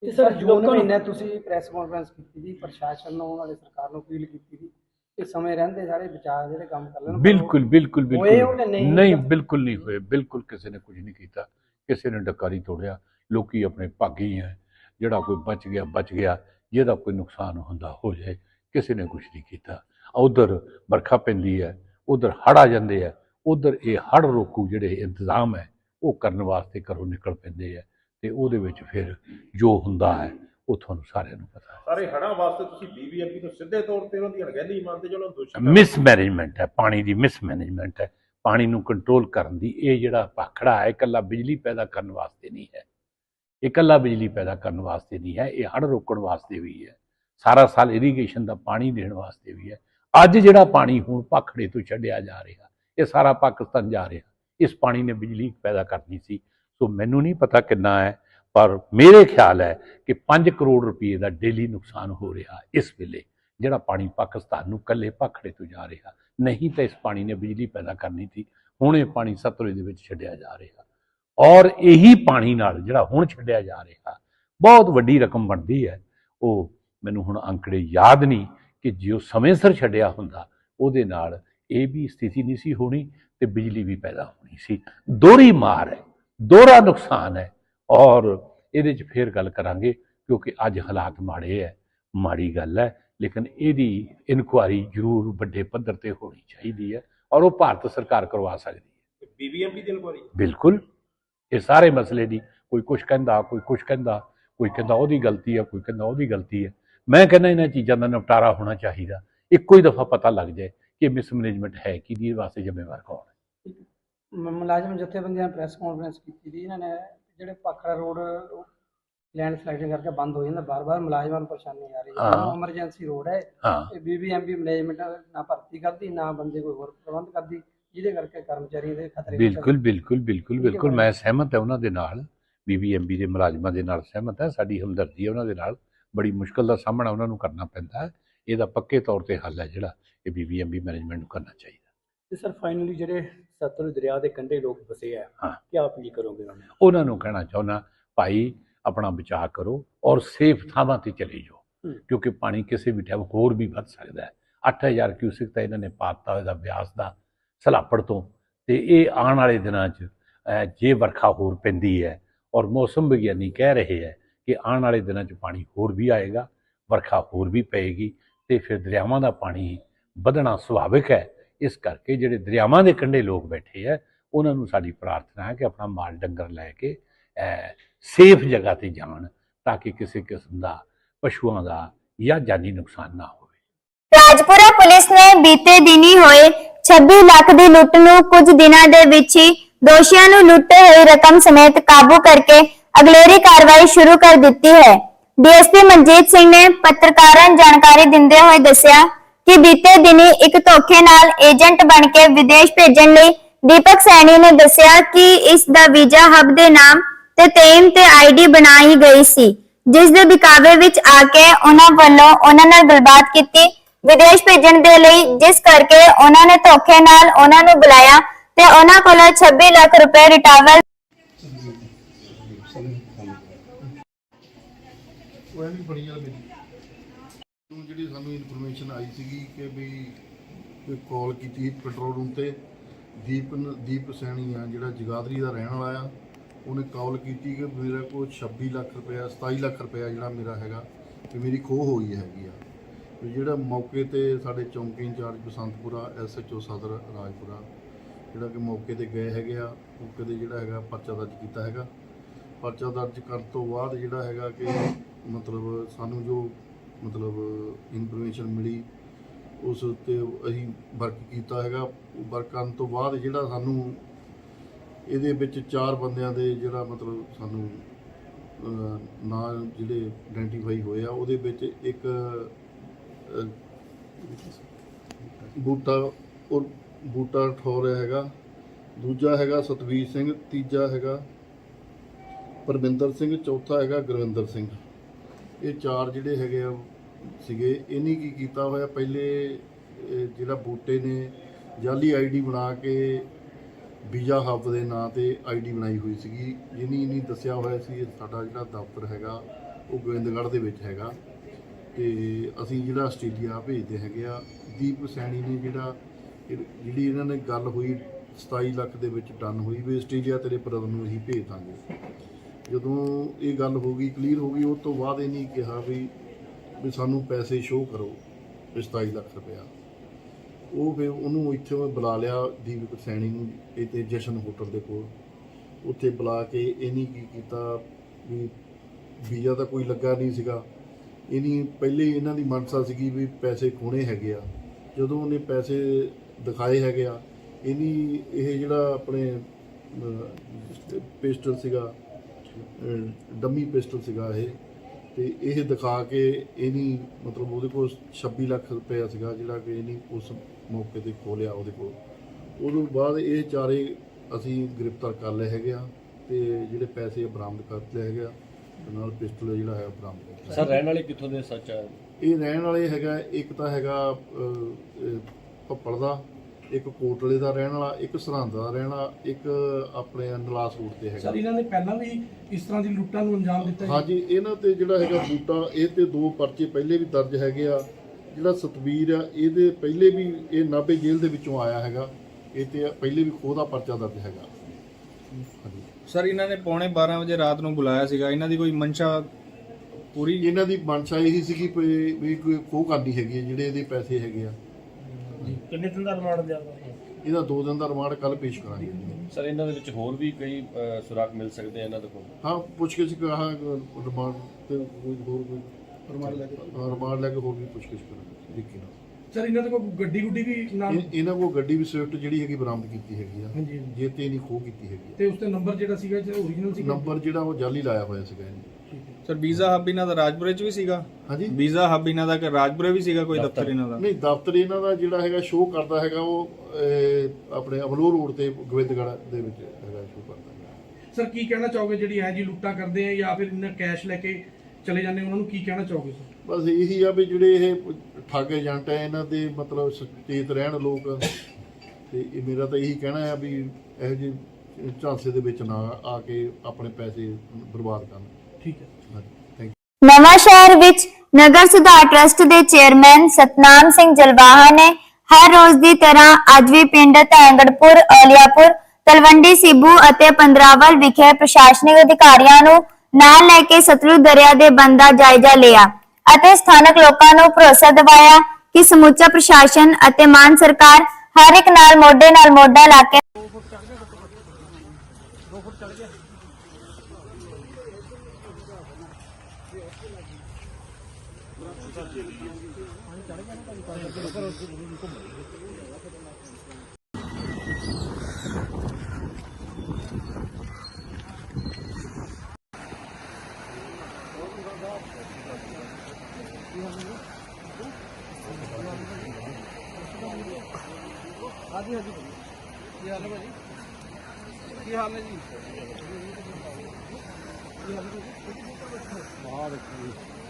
S5: ਤੇ ਸਰ ਜੂਨ ਮਹੀਨੇ ਤੁਸੀਂ ਪ੍ਰੈਸ ਕਾਨਫਰੰਸ ਕੀਤੀ ਸੀ ਪ੍ਰਸ਼ਾਸਨ ਨੂੰ ਉਹਨਾਂ ਨੇ ਸਰਕਾਰ ਨੂੰ ਅਪੀਲ ਕੀਤੀ ਸੀ ਕਿ ਸਮੇਂ ਰਹਿੰਦੇ ਸਾਰੇ ਬਚਾਅ ਜਿਹੜੇ ਕੰਮ ਕਰ ਲੈਣ।
S11: ਬਿਲਕੁਲ ਬਿਲਕੁਲ ਬਿਲਕੁਲ।
S5: ਨਹੀਂ?
S11: ਨਹੀਂ ਬਿਲਕੁਲ ਨਹੀਂ ਹੋਏ ਬਿਲਕੁਲ ਕਿਸੇ ਨੇ ਕੁਝ ਨਹੀਂ ਕੀਤਾ। ਕਿਸੇ ਨੇ ਡਕਾਰੀ ਤੋੜਿਆ। ਲੋਕੀ ਆਪਣੇ ਭਾਗੀ ਹੈ ਜਿਹੜਾ ਕੋਈ ਬਚ ਗਿਆ ਬਚ ਗਿਆ। ਜਿਹਦਾ ਕੋਈ ਨੁਕਸਾਨ ਹੁੰਦਾ ਹੋ ਜਾਏ ਕਿਸੇ ਨੇ ਕੁਝ ਨਹੀਂ ਕੀਤਾ। ਉਧਰ ਵਰਖਾ ਪੈਂਦੀ ਹੈ। ਉਧਰ ਹੜ ਆ ਜਾਂਦੇ ਆ ਉਧਰ ਇਹ ਹੜ ਰੋਕੂ ਜਿਹੜੇ ਇੰਤਜ਼ਾਮ ਹੈ ਉਹ ਕਰਨ ਵਾਸਤੇ ਘਰੋਂ ਨਿਕਲ ਪੈਂਦੇ ਆ ਤੇ ਉਹਦੇ ਵਿੱਚ ਫਿਰ ਜੋ ਹੁੰਦਾ ਹੈ ਉਹ ਤੁਹਾਨੂੰ ਸਾਰਿਆਂ ਨੂੰ ਪਤਾ ਹੈ।
S7: ਸਾਰੇ ਹੜਾਂ ਵਾਸਤੇ ਤੁਸੀਂ ਬੀਬੀਐਮਪੀ ਨੂੰ ਸਿੱਧੇ ਤੌਰ ਤੇ ਉਹਨਾਂ ਦੀ ਅਣਗਹਿਲੀ ਮੰਨਦੇ ਜੋ ਉਹਨਾਂ ਨੂੰ ਦੋਸ਼ੀ
S11: ਮਿਸਮੈਨੇਜਮੈਂਟ ਹੈ ਪਾਣੀ ਦੀ ਮਿਸਮੈਨੇਜਮੈਂਟ ਹੈ ਪਾਣੀ ਨੂੰ ਕੰਟਰੋਲ ਕਰਨ ਦੀ ਇਹ ਜਿਹੜਾ ਭਾਖੜਾ ਹੈ ਇਕੱਲਾ ਬਿਜਲੀ ਪੈਦਾ ਕਰਨ ਵਾਸਤੇ ਨਹੀਂ ਹੈ। ਇਹ ਇਕੱਲਾ ਬਿਜਲੀ ਪੈਦਾ ਕਰਨ ਵਾਸਤੇ ਨਹੀਂ ਹੈ ਇਹ ਹੜ੍ਹ ਰੋਕਣ ਵਾਸਤੇ ਵੀ ਹੈ। ਸਾਰਾ ਸਾਲ ਇਰੀਗੇਸ਼ਨ ਦਾ ਪਾਣੀ ਦੇਣ ਵਾਸਤੇ ਵੀ ਹੈ। ਅੱਜ ਜਿਹੜਾ ਪਾਣੀ ਹੁਣ ਭਾਖੜੇ ਤੋਂ ਛੱਡਿਆ ਜਾ ਰਿਹਾ, ਇਹ ਸਾਰਾ ਪਾਕਿਸਤਾਨ ਜਾ ਰਿਹਾ। ਇਸ ਪਾਣੀ ਨੇ ਬਿਜਲੀ ਪੈਦਾ ਕਰਨੀ ਸੀ। ਸੋ ਮੈਨੂੰ ਨਹੀਂ ਪਤਾ ਕਿੰਨਾ ਹੈ, ਪਰ ਮੇਰੇ ਖਿਆਲ ਹੈ ਕਿ 5 ਕਰੋੜ ਰੁਪਏ ਦਾ ਡੇਲੀ ਨੁਕਸਾਨ ਹੋ ਰਿਹਾ ਇਸ ਵੇਲੇ, ਜਿਹੜਾ ਪਾਣੀ ਪਾਕਿਸਤਾਨ ਨੂੰ ਕੱਲੇ ਭਾਖੜੇ ਤੋਂ ਜਾ ਰਿਹਾ। ਨਹੀਂ ਤਾਂ ਇਸ ਪਾਣੀ ਨੇ ਬਿਜਲੀ ਪੈਦਾ ਕਰਨੀ ਸੀ, ਹੁਣ ਇਹ ਪਾਣੀ ਸਤਲੁਜ ਦੇ ਵਿੱਚ ਛੱਡਿਆ ਜਾ ਰਿਹਾ। ਔਰ ਇਹੀ ਪਾਣੀ ਨਾਲ ਜਿਹੜਾ ਹੁਣ ਛੱਡਿਆ ਜਾ ਰਿਹਾ, ਬਹੁਤ ਵੱਡੀ ਰਕਮ ਬਣਦੀ ਹੈ। ਉਹ ਮੈਨੂੰ ਹੁਣ ਅੰਕੜੇ ਯਾਦ ਨਹੀਂ ਕਿ ਜੇ ਉਹ ਸਮੇਂ ਸਿਰ ਛੱਡਿਆ ਹੁੰਦਾ ਉਹਦੇ ਨਾਲ ਇਹ ਵੀ ਸਥਿਤੀ ਨਹੀਂ ਸੀ ਹੋਣੀ ਤੇ ਬਿਜਲੀ ਵੀ ਪੈਦਾ ਹੋਣੀ ਸੀ। ਦੋਹਰੀ ਮਾਰ ਹੈ ਦੋਹਰਾ ਨੁਕਸਾਨ ਹੈ ਔਰ ਇਹਦੇ 'ਚ ਫੇਰ ਗੱਲ ਕਰਾਂਗੇ ਕਿਉਂਕਿ ਅੱਜ ਹਾਲਾਤ ਮਾੜੇ ਹੈ ਮਾੜੀ ਗੱਲ ਹੈ ਲੇਕਿਨ ਇਹਦੀ ਇਨਕੁਆਰੀ ਜ਼ਰੂਰ ਵੱਡੇ ਪੱਧਰ ਤੇ ਹੋਣੀ ਚਾਹੀਦੀ ਹੈ ਔਰ ਉਹ ਭਾਰਤ ਸਰਕਾਰ ਕਰਵਾ ਸਕਦੀ ਹੈ।
S7: ਬੀਬੀਐਮਪੀ ਦੀ ਇਨਕੁਆਰੀ?
S11: ਬਿਲਕੁਲ ਇਹ ਸਾਰੇ ਮਸਲੇ ਦੀ ਕੋਈ ਕੁਝ ਕਹਿੰਦਾ ਕੋਈ ਕੁਝ ਕਹਿੰਦਾ ਕੋਈ ਕਹਿੰਦਾ ਉਹਦੀ ਗਲਤੀ ਹੈ ਕੋਈ ਕਹਿੰਦਾ ਉਹਦੀ ਗਲਤੀ ਹੈ। ਮੈਂ ਕਹਿੰਦਾ ਇਹਨਾਂ ਚੀਜ਼ਾਂ ਦਾ ਨਿਪਟਾਰਾ ਹੋਣਾ ਚਾਹੀਦਾ। ਇੱਕੋ ਹੀ ਦਫਾ ਪਤਾ ਲੱਗ ਜਾਏ ਕਿ ਮਿਸਮੈਨੇਜਮੈਂਟ ਹੈ ਕਿਹਦੀ ਵਾਸਤੇ ਜ਼ਿੰਮੇਵਾਰ ਕੌਣ ਹੈ।
S5: ਮੁਲਾਜ਼ਮ ਜਥੇਬੰਦੀਆਂ ਪ੍ਰੈਸ ਕਾਨਫਰੰਸ ਕੀਤੀ ਸੀ ਇਹਨਾਂ ਨੇ ਜਿਹੜੇ ਪਾਖੜਾ ਰੋਡ ਲੈਂਡ ਸਲਾਈਡਿੰਗ ਕਰਕੇ ਬੰਦ ਹੋ ਜਾਂਦਾ ਬਾਰ-ਬਾਰ ਮੁਲਾਜ਼ਮਾਂ ਨੂੰ ਪਰੇਸ਼ਾਨੀ ਆ ਰਹੀ ਹੈ। ਐਮਰਜੈਂਸੀ ਰੋਡ ਹੈ। ਇਹ ਬੀਬੀਐਮਬੀ ਮੈਨੇਜਮੈਂਟ ਨਾ ਭਰਤੀ ਕਰਦੀ ਨਾ ਬੰਦੇ ਕੋਈ ਹੋਰ ਪ੍ਰਬੰਧ ਕਰਦੀ ਜਿਹਦੇ ਕਰਕੇ ਕਰਮਚਾਰੀ ਦੇ ਖਤਰੇ
S11: ਬਿਲਕੁਲ ਬਿਲਕੁਲ ਬਿਲਕੁਲ ਬਿਲਕੁਲ। ਮੈਂ ਸਹਿਮਤ ਹਾਂ ਉਹਨਾਂ ਦੇ ਨਾਲ ਬੀਬੀਐਮਬੀ ਦੇ ਮੁਲਾਜ਼ਮਾਂ ਦੇ ਨਾਲ ਸਹਿਮਤ ਹੈ ਸਾਡੀ ਹਮਦਰਦੀ ਹੈ ਉਹਨਾਂ ਦੇ ਨਾਲ। ਬੜੀ ਮੁਸ਼ਕਲ ਦਾ ਸਾਹਮਣਾ ਉਹਨਾਂ ਨੂੰ ਕਰਨਾ ਪੈਂਦਾ ਹੈ ਇਹਦਾ ਪੱਕੇ ਤੌਰ ਤੇ ਹੱਲ ਹੈ ਜਿਹੜਾ ਇਹ ਬੀਬੀਐਮਬੀ ਮੈਨੇਜਮੈਂਟ ਨੂੰ ਕਰਨਾ ਚਾਹੀਦਾ
S5: ਤੇ ਸਰ ਫਾਈਨਲੀ ਜਿਹੜੇ ਸਤਲੁਜ ਦਰਿਆ ਦੇ ਕੰਢੇ ਲੋਕ ਵਸੇ ਆ
S11: ਹਾਂ।
S5: ਕੀ ਅਪੀਲ ਕਰੋਗੇ ਉਹਨਾਂ ਨੂੰ
S11: ਉਹਨਾਂ ਨੂੰ ਕਹਿਣਾ ਚਾਹੁੰਦਾ ਭਾਈ ਆਪਣਾ ਬਚਾਅ ਕਰੋ ਔਰ ਸੇਫ ਥਾਵਾਂ ਤੇ ਚਲੇ ਜਾਓ। ਕਿਉਂਕਿ ਪਾਣੀ ਕਿਸੇ ਵੀ ਟਾਈਮ ਹੋਰ ਵੀ ਵੱਧ ਸਕਦਾ ਹੈ 8000 ਕਿਊਸਿਕ ਤਾਂ ਇਹਨਾਂ ਨੇ ਪਾਤਾ ਇਹਦਾ ਬਿਆਸ ਦਾ ਸਲਾਪੜ ਤੋਂ ਤੇ ਇਹ ਆਉਣ ਵਾਲੇ ਦਿਨਾਂ 'ਚ ਜੇ ਵਰਖਾ ਹੋਰ ਪੈਂਦੀ ਹੈ ਔਰ ਮੌਸਮ ਵਿਗਿਆਨੀ ਕਹਿ ਰਹੇ ਹੈ ਕਿ ਆਉਣ ਵਾਲੇ ਦਿਨਾਂ 'ਚ ਪਾਣੀ ਹੋਰ ਵੀ ਆਏਗਾ, ਵਰਖਾ ਹੋਰ ਵੀ ਪਏਗੀ ਤੇ ਫਿਰ ਦਰਿਆਵਾਂ ਦਾ ਪਾਣੀ ਵਧਣਾ ਸੁਭਾਵਿਕ ਹੈ। ਇਸ ਕਰਕੇ ਜਿਹੜੇ ਦਰਿਆਵਾਂ ਦੇ ਕੰਢੇ ਲੋਕ ਬੈਠੇ ਹੈ ਉਹਨਾਂ ਨੂੰ ਸਾਡੀ ਪ੍ਰਾਰਥਨਾ ਹੈ ਕਿ ਆਪਣਾ ਮਾਲ ਡੰਗਰ ਲੈ ਕੇ ਸੇਫ ਜਗ੍ਹਾ ਤੇ ਜਾਣ ਤਾਂ ਕਿ ਕਿਸੇ ਕਿਸਮ ਦਾ ਪਸ਼ੂਆਂ ਦਾ ਜਾਂ ਜਾਨੀ ਨੁਕਸਾਨ ਨਾ ਹੋਵੇ।
S1: ਰਾਜਪੁਰਾ ਪੁਲਿਸ ਨੇ ਬੀਤੇ ਦਿਨੀ ਹੋਏ 26 ਲੱਖ ਦੀ ਲੁੱਟ ਨੂੰ ਕੁਝ ਦਿਨਾਂ ਦੇ ਵਿੱਚ ਹੀ ਦੋਸ਼ੀਆਂ ਨੂੰ ਲੁੱਟੇ ਹੋਈ ਰਕਮ ਸਮੇਤ ਕਾਬੂ ਕਰਕੇ ਅਗਲੇਰੀ ਕਾਰਵਾਈ ਸ਼ੁਰੂ ਕਰ ਦਿੱਤੀ ਹੈ। ਡੀਐਸਪੀ ਮਨਜੀਤ ਸਿੰਘ ਨੇ ਪੱਤਰਕਾਰਾਂ ਨੂੰ ਜਾਣਕਾਰੀ ਦਿੰਦੇ ਹੋਏ ਦੱਸਿਆ ਕਿ ਬੀਤੇ ਦਿਨੀ ਇੱਕ ਧੋਖੇ ਨਾਲ ਏਜੰਟ ਬਣ ਕੇ ਵਿਦੇਸ਼ ਭੇਜਣ ਲਈ ਦੀਪਕ ਸੈਣੀ ਨੇ ਦੱਸਿਆ ਕਿ ਇਸ ਦਾ ਵੀਜ਼ਾ ਹੱਬ ਦੇ ਨਾਮ ਤੇ ਤੇਮ ਤੇ ਆਈਡੀ ਬਣਾਈ ਗਈ ਸੀ, ਜਿਸ ਦੇ ਬਿਕਾਵੇ ਵਿੱਚ ਆ ਕੇ ਉਹਨਾਂ ਵੱਲੋਂ ਉਹਨਾਂ ਨਾਲ ਗੱਲਬਾਤ ਕੀਤੀ। ਵਿਦੇਸ਼ ਭੇਜਣ ਦੇ ਲਈ ਜਿਸ ਕਰਕੇ ਉਹਨਾਂ ਨੇ ਧੋਖੇ ਨਾਲ ਉਹਨਾਂ ਨੂੰ ਬੁਲਾਇਆ ਤੇ ਉਹਨਾਂ ਕੋਲੋਂ 26 ਲੱਖ ਰੁਪਏ ਰਿਟਾਵਲ
S4: ਉਹ ਐਵੇਂ ਬਣੀ ਗੱਲ ਮੇਰੀ ਜਿਹੜੀ ਸਾਨੂੰ ਇਨਫੋਰਮੇਸ਼ਨ ਆਈ ਸੀਗੀ ਕਿ ਵੀ ਕੋਈ ਕਾਲ ਕੀਤੀ ਕੰਟਰੋਲ ਰੂਮ ਤੇ ਦੀਪ ਦੀਪ ਸੈਣੀ ਆ, ਜਿਹੜਾ ਜਗਾਦਰੀ ਦਾ ਰਹਿਣ ਵਾਲਾ ਆ, ਉਹਨੇ ਕਾਲ ਕੀਤੀ ਕਿ ਮੇਰੇ ਕੋਲ 26 ਲੱਖ ਰੁਪਇਆ 27 ਲੱਖ ਰੁਪਇਆ ਜਿਹੜਾ ਮੇਰਾ ਹੈਗਾ, ਤੇ ਮੇਰੀ ਖੋਹ ਹੋਈ ਹੈਗੀ ਆ। ਤੇ ਜਿਹੜਾ ਮੌਕੇ ਤੇ ਸਾਡੇ ਚੌਂਕੀ ਇੰਚਾਰਜ ਬਸੰਤਪੁਰਾ ਐਸਐਚਓ ਸਦਰ ਰਾਜਪੁਰਾ, ਜਿਹੜਾ ਕਿ ਮੌਕੇ ਤੇ ਗਏ ਹੈਗੇ ਆ, ਮੌਕੇ ਤੇ ਜਿਹੜਾ ਹੈਗਾ ਪਰਚਾ ਦਰਜ ਕੀਤਾ ਹੈਗਾ। ਪਰਚਾ ਦਰਜ ਕਰਨ ਤੋਂ ਬਾਅਦ ਜਿਹੜਾ ਹੈਗਾ ਕਿ ਮਤਲਬ ਸਾਨੂੰ ਜੋ ਮਤਲਬ ਇਨਫੋਰਮੇਸ਼ਨ ਮਿਲੀ, ਉਸ ਉੱਤੇ ਅਸੀਂ ਵਰਕ ਕੀਤਾ ਹੈਗਾ। ਵਰਕ ਕਰਨ ਤੋਂ ਬਾਅਦ ਜਿਹੜਾ ਸਾਨੂੰ ਇਹਦੇ ਵਿੱਚ ਚਾਰ ਬੰਦਿਆਂ ਦੇ ਜਿਹੜਾ ਮਤਲਬ ਸਾਨੂੰ ਨਾਂ ਜਿਹੜੇ ਆਇਡੈਂਟੀਫਾਈ ਹੋਏ ਆ, ਉਹਦੇ ਵਿੱਚ ਇੱਕ ਬੂਟਾ ਔਰ ਬੂਟਾ ਠੌਰ ਹੈਗਾ। ਦੂਜਾ ਹੈਗਾ ਸਤਵੀਰ ਸਿੰਘ, ਤੀਜਾ ਹੈਗਾ ਪਰਮਿੰਦਰ ਸਿੰਘ, ਚੌਥਾ ਹੈਗਾ ਗੁਰਵਿੰਦਰ ਸਿੰਘ। ਇਹ ਚਾਰ ਜਿਹੜੇ ਹੈਗੇ ਆ ਸੀਗੇ, ਇਹਨੇ ਕੀ ਕੀਤਾ ਹੋਇਆ? ਪਹਿਲੇ ਜਿਹੜਾ ਬੂਟੇ ਨੇ ਜਾਲੀ ਆਈਡੀ ਬਣਾ ਕੇ ਵੀਜ਼ਾ ਹੱਬ ਦੇ ਨਾਂ ਤੇ ਆਈਡੀ ਬਣਾਈ ਹੋਈ ਸੀਗੀ, ਜਿਹਨੀ ਇਹਨੇ ਦੱਸਿਆ ਹੋਇਆ ਸੀ ਸਾਡਾ ਜਿਹੜਾ ਦਫ਼ਤਰ ਹੈਗਾ, ਉਹ ਗੋਬਿੰਦਗੜ੍ਹ ਦੇ ਵਿੱਚ ਹੈਗਾ। ਤੇ ਅਸੀਂ ਜਿਹੜਾ ਆਸਟ੍ਰੇਲੀਆ ਭੇਜਦੇ ਹੈਗੇ ਆ, ਦੀਪ ਸੈਣੀ ਨੇ ਜਿਹੜਾ ਜਿਹੜੀ ਇਹਨਾਂ ਨੇ ਗੱਲ ਹੋਈ 27 ਲੱਖ ਦੇ ਵਿੱਚ ਡਨ ਹੋਈ, ਵੀ ਆਸਟ੍ਰੇਲੀਆ ਤੇਰੇ ਬ੍ਰਦਰ ਨੂੰ ਅਸੀਂ ਭੇਜ ਦਾਂਗੇ। ਜਦੋਂ ਇਹ ਗੱਲ ਹੋ ਗਈ ਕਲੀਅਰ ਹੋ ਗਈ, ਉਸ ਤੋਂ ਬਾਅਦ ਇਹਨੇ ਕਿਹਾ ਵੀ ਵੀ ਸਾਨੂੰ ਪੈਸੇ ਸ਼ੋਅ ਕਰੋ, ਵੀ 27 ਲੱਖ ਰੁਪਇਆ। ਉਹ ਫਿਰ ਉਹਨੂੰ ਇੱਥੇ ਮੈਂ ਬੁਲਾ ਲਿਆ ਦੀਪਕ ਸੈਣੀ ਨੂੰ, ਇੱਥੇ ਜਸ਼ਨ ਹੋਟਲ ਦੇ ਕੋਲ। ਉੱਥੇ ਬੁਲਾ ਕੇ ਇਹਨੇ ਕੀ ਕੀਤਾ ਵੀ ਵੀਜ਼ਾ ਤਾਂ ਕੋਈ ਲੱਗਾ ਨਹੀਂ ਸੀਗਾ। ਇਹਨੀ ਪਹਿਲੇ ਇਹਨਾਂ ਦੀ ਮਨਸਾ ਸੀਗੀ ਵੀ ਪੈਸੇ ਖੋਣੇ ਹੈਗੇ ਆ। ਜਦੋਂ ਉਹਨੇ ਪੈਸੇ ਦਿਖਾਏ ਹੈਗੇ ਆ ਇਹਨੀ ਇਹ ਜਿਹੜਾ ਆਪਣੇ ਪਿਸਟਲ ਸੀਗਾ ਡੰਮੀ ਪਿਸਟਲ ਸੀਗਾ ਇਹ। ਤੇ ਇਹ ਦਿਖਾ ਕੇ ਇਹਨੀ ਮਤਲਬ ਉਹਦੇ ਕੋਲ 26 ਲੱਖ ਰੁਪਇਆ ਸੀਗਾ ਜਿਹੜਾ ਕਿ ਇਹਨੀ ਉਸ ਮੌਕੇ ਤੇ ਖੋਲਿਆ ਉਹਦੇ ਕੋਲ। ਉਦੋਂ ਬਾਅਦ ਇਹ ਚਾਰੇ ਅਸੀਂ ਗ੍ਰਿਫਤਾਰ ਕਰ ਲਏ ਹੈਗੇ ਆ ਤੇ ਜਿਹੜੇ ਪੈਸੇ ਬਰਾਮਦ ਕਰ ਲਏ ਹੈਗੇ ਆ ਨਾਲ ਪਿਸਟਲ ਜਿਹੜਾ ਹੈ ਬਰਾਮਦ
S7: ਸਰ ਰਹਿਣ ਵਾਲੇ ਕਿੱਥੋਂ ਦੇ ਸੱਚ ਆ?
S4: ਇਹ ਰਹਿਣ ਵਾਲੇ ਹੈਗਾ ਇੱਕ ਤਾਂ ਹੈਗਾ ਭੱਪੜ ਦਾ ਇੱਕ ਕੋਟਲੇ ਦਾ ਰਹਿਣ ਵਾਲਾ ਇੱਕ ਸਰਹੰਦ ਦਾ ਰਹਿਣ ਵਾਲਾ ਇੱਕ ਆਪਣੇ ਨਲਾਸ ਰੋਡ ਤੇ ਹੈਗਾ।
S12: ਇਹਨਾਂ ਨੇ ਪਹਿਲਾਂ ਵੀ ਇਸ ਤਰ੍ਹਾਂ ਦੀ ਲੁੱਟਾਂ ਨੂੰ ਅੰਜਾਮ ਦਿੱਤਾ
S4: ਹਾਂਜੀ ਇਹਨਾਂ ਤੇ ਜਿਹੜਾ ਹੈਗਾ ਬੂਟਾ ਇਹ ਤੇ ਦੋ ਪਰਚੇ ਪਹਿਲੇ ਵੀ ਦਰਜ ਹੈਗੇ ਆ। ਜਿਹੜਾ ਸਤਵੀਰ ਆ ਇਹਦੇ ਪਹਿਲੇ ਵੀ ਇਹ ਨਾਭੇ ਜੇਲ੍ਹ ਦੇ ਵਿੱਚੋਂ ਆਇਆ ਹੈਗਾ। ਇਹ ਤੇ ਪਹਿਲੇ ਵੀ ਖੋਹ ਦਾ ਪਰਚਾ ਦਰਜ ਹੈਗਾ। ਹਾਂਜੀ।
S12: ਸਰ ਇਹਨਾਂ ਨੇ ਪੌਣੇ 12 ਵਜੇ ਰਾਤ ਨੂੰ ਬੁਲਾਇਆ ਸੀਗਾ। ਇਹਨਾਂ ਦੀ ਕੋਈ ਮਨਸ਼ਾ ਪੂਰੀ
S4: ਇਹਨਾਂ ਦੀ ਮਨਸ਼ਾ ਇਹੀ ਸੀਗੀ ਵੀ ਵੀ ਕੋਈ ਖੋਹ ਕਰਨੀ ਹੈਗੀ ਹੈ ਜਿਹੜੇ ਇਹਦੇ ਪੈਸੇ ਹੈਗੇ ਆ।
S12: ਕਿੰਨੇ ਦਿਨ ਦਾ ਰਿਮਾਂਡ ਦਿਆਗਾ
S4: ਇਹਦਾ ਦੋ ਦਿਨ ਦਾ ਰਿਮਾਂਡ ਕੱਲ ਪੇਸ਼ ਕਰਾਂਗੇ।
S7: ਸਰ ਇਹਨਾਂ ਦੇ ਵਿੱਚ ਹੋਰ ਵੀ ਕਈ ਸੁਰਾਖ ਮਿਲ ਸਕਦੇ ਆ ਇਹਨਾਂ ਦੇ ਕੋਲ?
S4: ਹਾਂ ਪੁੱਛ ਕੇ ਸੀ ਕਹਾ ਰਿਮਾਂਡ ਤੇ ਕੋਈ ਹੋਰ ਕੋਈ
S12: ਰਿਮਾਂਡ ਲੈ ਕੇ।
S4: ਰਿਮਾਂਡ ਲੈ ਕੇ ਹੋਰ ਵੀ ਪੁੱਛ ਕੇ ਕਰਾਂਗੇ ਦੇਖੀ ਨਾ।
S12: ਸਰ ਇਹਨਾਂ ਦੇ ਕੋਈ ਗੱਡੀ ਗੁੱਡੀ ਵੀ ਨਾਲ
S4: ਇਹ- ਇਹਨਾਂ ਕੋਲ ਗੱਡੀ ਵੀ ਸਵਿਫਟ ਜਿਹੜੀ ਹੈਗੀ ਬਰਾਮਦ ਕੀਤੀ ਹੈਗੀ ਆ।
S12: ਹਾਂਜੀ।
S4: ਜੇ ਤੇ ਨਹੀਂ ਖੋਹ ਕੀਤੀ ਹੈਗੀ
S12: ਤੇ ਉਸ ਤੇ ਨੰਬਰ ਜਿਹੜਾ ਸੀਗਾ ਜਿਹੜਾ ਓਰੀਜਨਲ। ਸੀਗਾ?
S4: ਨੰਬਰ ਜਿਹੜਾ ਉਹ ਜਾਲੀ ਲਾਇਆ ਹੋਇਆ ਸੀਗਾ ਇਹਨੇ।
S12: ਸਰ ਵੀਜ਼ਾ ਹੱਬ ਇਹਨਾਂ ਦਾ ਰਾਜਪੁਰੇ ਚ ਵੀ ਸੀਗਾ?
S4: ਹਾਂਜੀ।
S12: ਵੀਜ਼ਾ ਹੱਬ ਇਹਨਾਂ ਦਾ ਕਿ ਰਾਜਪੁਰੇ ਵੀ ਸੀਗਾ ਕੋਈ ਦਫ਼ਤਰ ਇਹਨਾਂ ਦਾ?
S4: ਨਹੀਂ ਦਫ਼ਤਰ ਇਹਨਾਂ ਦਾ ਜਿਹੜਾ ਹੈਗਾ ਸ਼ੋਅ ਕਰਦਾ ਹੈਗਾ ਉਹ ਆਪਣੇ ਅਮਲੋਹ ਰੋਡ ਤੇ ਗੋਬਿੰਦਗੜ੍ਹ ਦੇ ਵਿੱਚ ਹੈਗਾ ਸ਼ੋਅ ਕਰਦਾ।
S12: ਸਰ ਕੀ ਕਹਿਣਾ ਚਾਹੋਗੇ ਜਿਹੜੀ ਹੈ ਜੀ ਲੁੱਟਾਂ ਕਰਦੇ ਆ ਜਾਂ ਫਿਰ ਇਹਨਾਂ ਕੈਸ਼ ਲੈ ਕੇ ਚਲੇ ਜਾਂਦੇ ਉਹਨਾਂ ਨੂੰ ਕੀ ਕਹਿਣਾ ਚਾਹੋਗੇ ਸਰ?
S4: ਬਸ ਇਹੀ ਆ ਵੀ ਜਿਹੜੇ ਇਹ ਠੱਗ ਏਜੰਟ ਹੈ ਇਹਨਾਂ ਦੇ ਮਤਲਬ ਸੁਚੇਤ ਰਹਿਣ ਲੋਕ। ਤੇ ਇਹ ਮੇਰਾ ਤਾਂ ਇਹੀ ਕਹਿਣਾ ਆ ਵੀ ਇਹੋ ਜਿਹੇ ਝਾਂਸੇ ਦੇ ਵਿੱਚ ਨਾ ਆ ਕੇ ਆਪਣੇ ਪੈਸੇ ਬਰਬਾਦ ਕਰਨ।
S12: ਠੀਕ ਹੈ।
S4: ਥੈਂਕ
S1: ਨਵਾਂ ਸ਼ਹਿਰ ਵਿੱਚ ਨਗਰ ਸੁਧਾਰ ਟਰਸਟ ਦੇ ਚੇਅਰਮੈਨ ਸਤਨਾਮ ਸਿੰਘ ਜਲਵਾਹਾ ਨੇ ਹਰ ਰੋਜ਼ ਦੀ ਤਰ੍ਹਾਂ ਅੱਜ ਵੀ ਪਿੰਡ ਧੈਂਗੜਪੁਰ ਔਲਿਆਪੁਰ ਤਲਵੰਡੀ, ਸਿੱਬੂ ਅਤੇ ਪੰਦਰਾਵਲ ਵਿਖੇ ਪ੍ਰਸ਼ਾਸਨਿਕ ਅਧਿਕਾਰੀਆਂ ਨੂੰ ਨਾਲ ਲੈ ਕੇ ਸਤਲੁਜ ਦਰਿਆ ਦੇ ਬੰਦ ਦਾ ਜਾਇਜ਼ਾ ਲਿਆ ਅਤੇ ਸਥਾਨਕ ਲੋਕਾਂ ਨੂੰ ਭਰੋਸਾ ਦਿਵਾਇਆ ਕਿ ਸਮੁੱਚਾ ਪ੍ਰਸ਼ਾਸਨ ਅਤੇ ਮਾਨ ਸਰਕਾਰ ਹਰ ਇੱਕ ਨਾਲ ਮੋਢੇ ਨਾਲ ਮੋਢਾ ਲਾ ਕੇ ਹਾਂਜੀ ਹਾਂਜੀ ਕੀ ਹਾਲ ਹੈ ਭਾਜੀ
S13: ਕੀ ਹਾਲ ਹੈ ਜੀ ਕੀ ਹਾਲ ਹੈ ਜੀ ਬਾਹਰ ਰੱਖੀ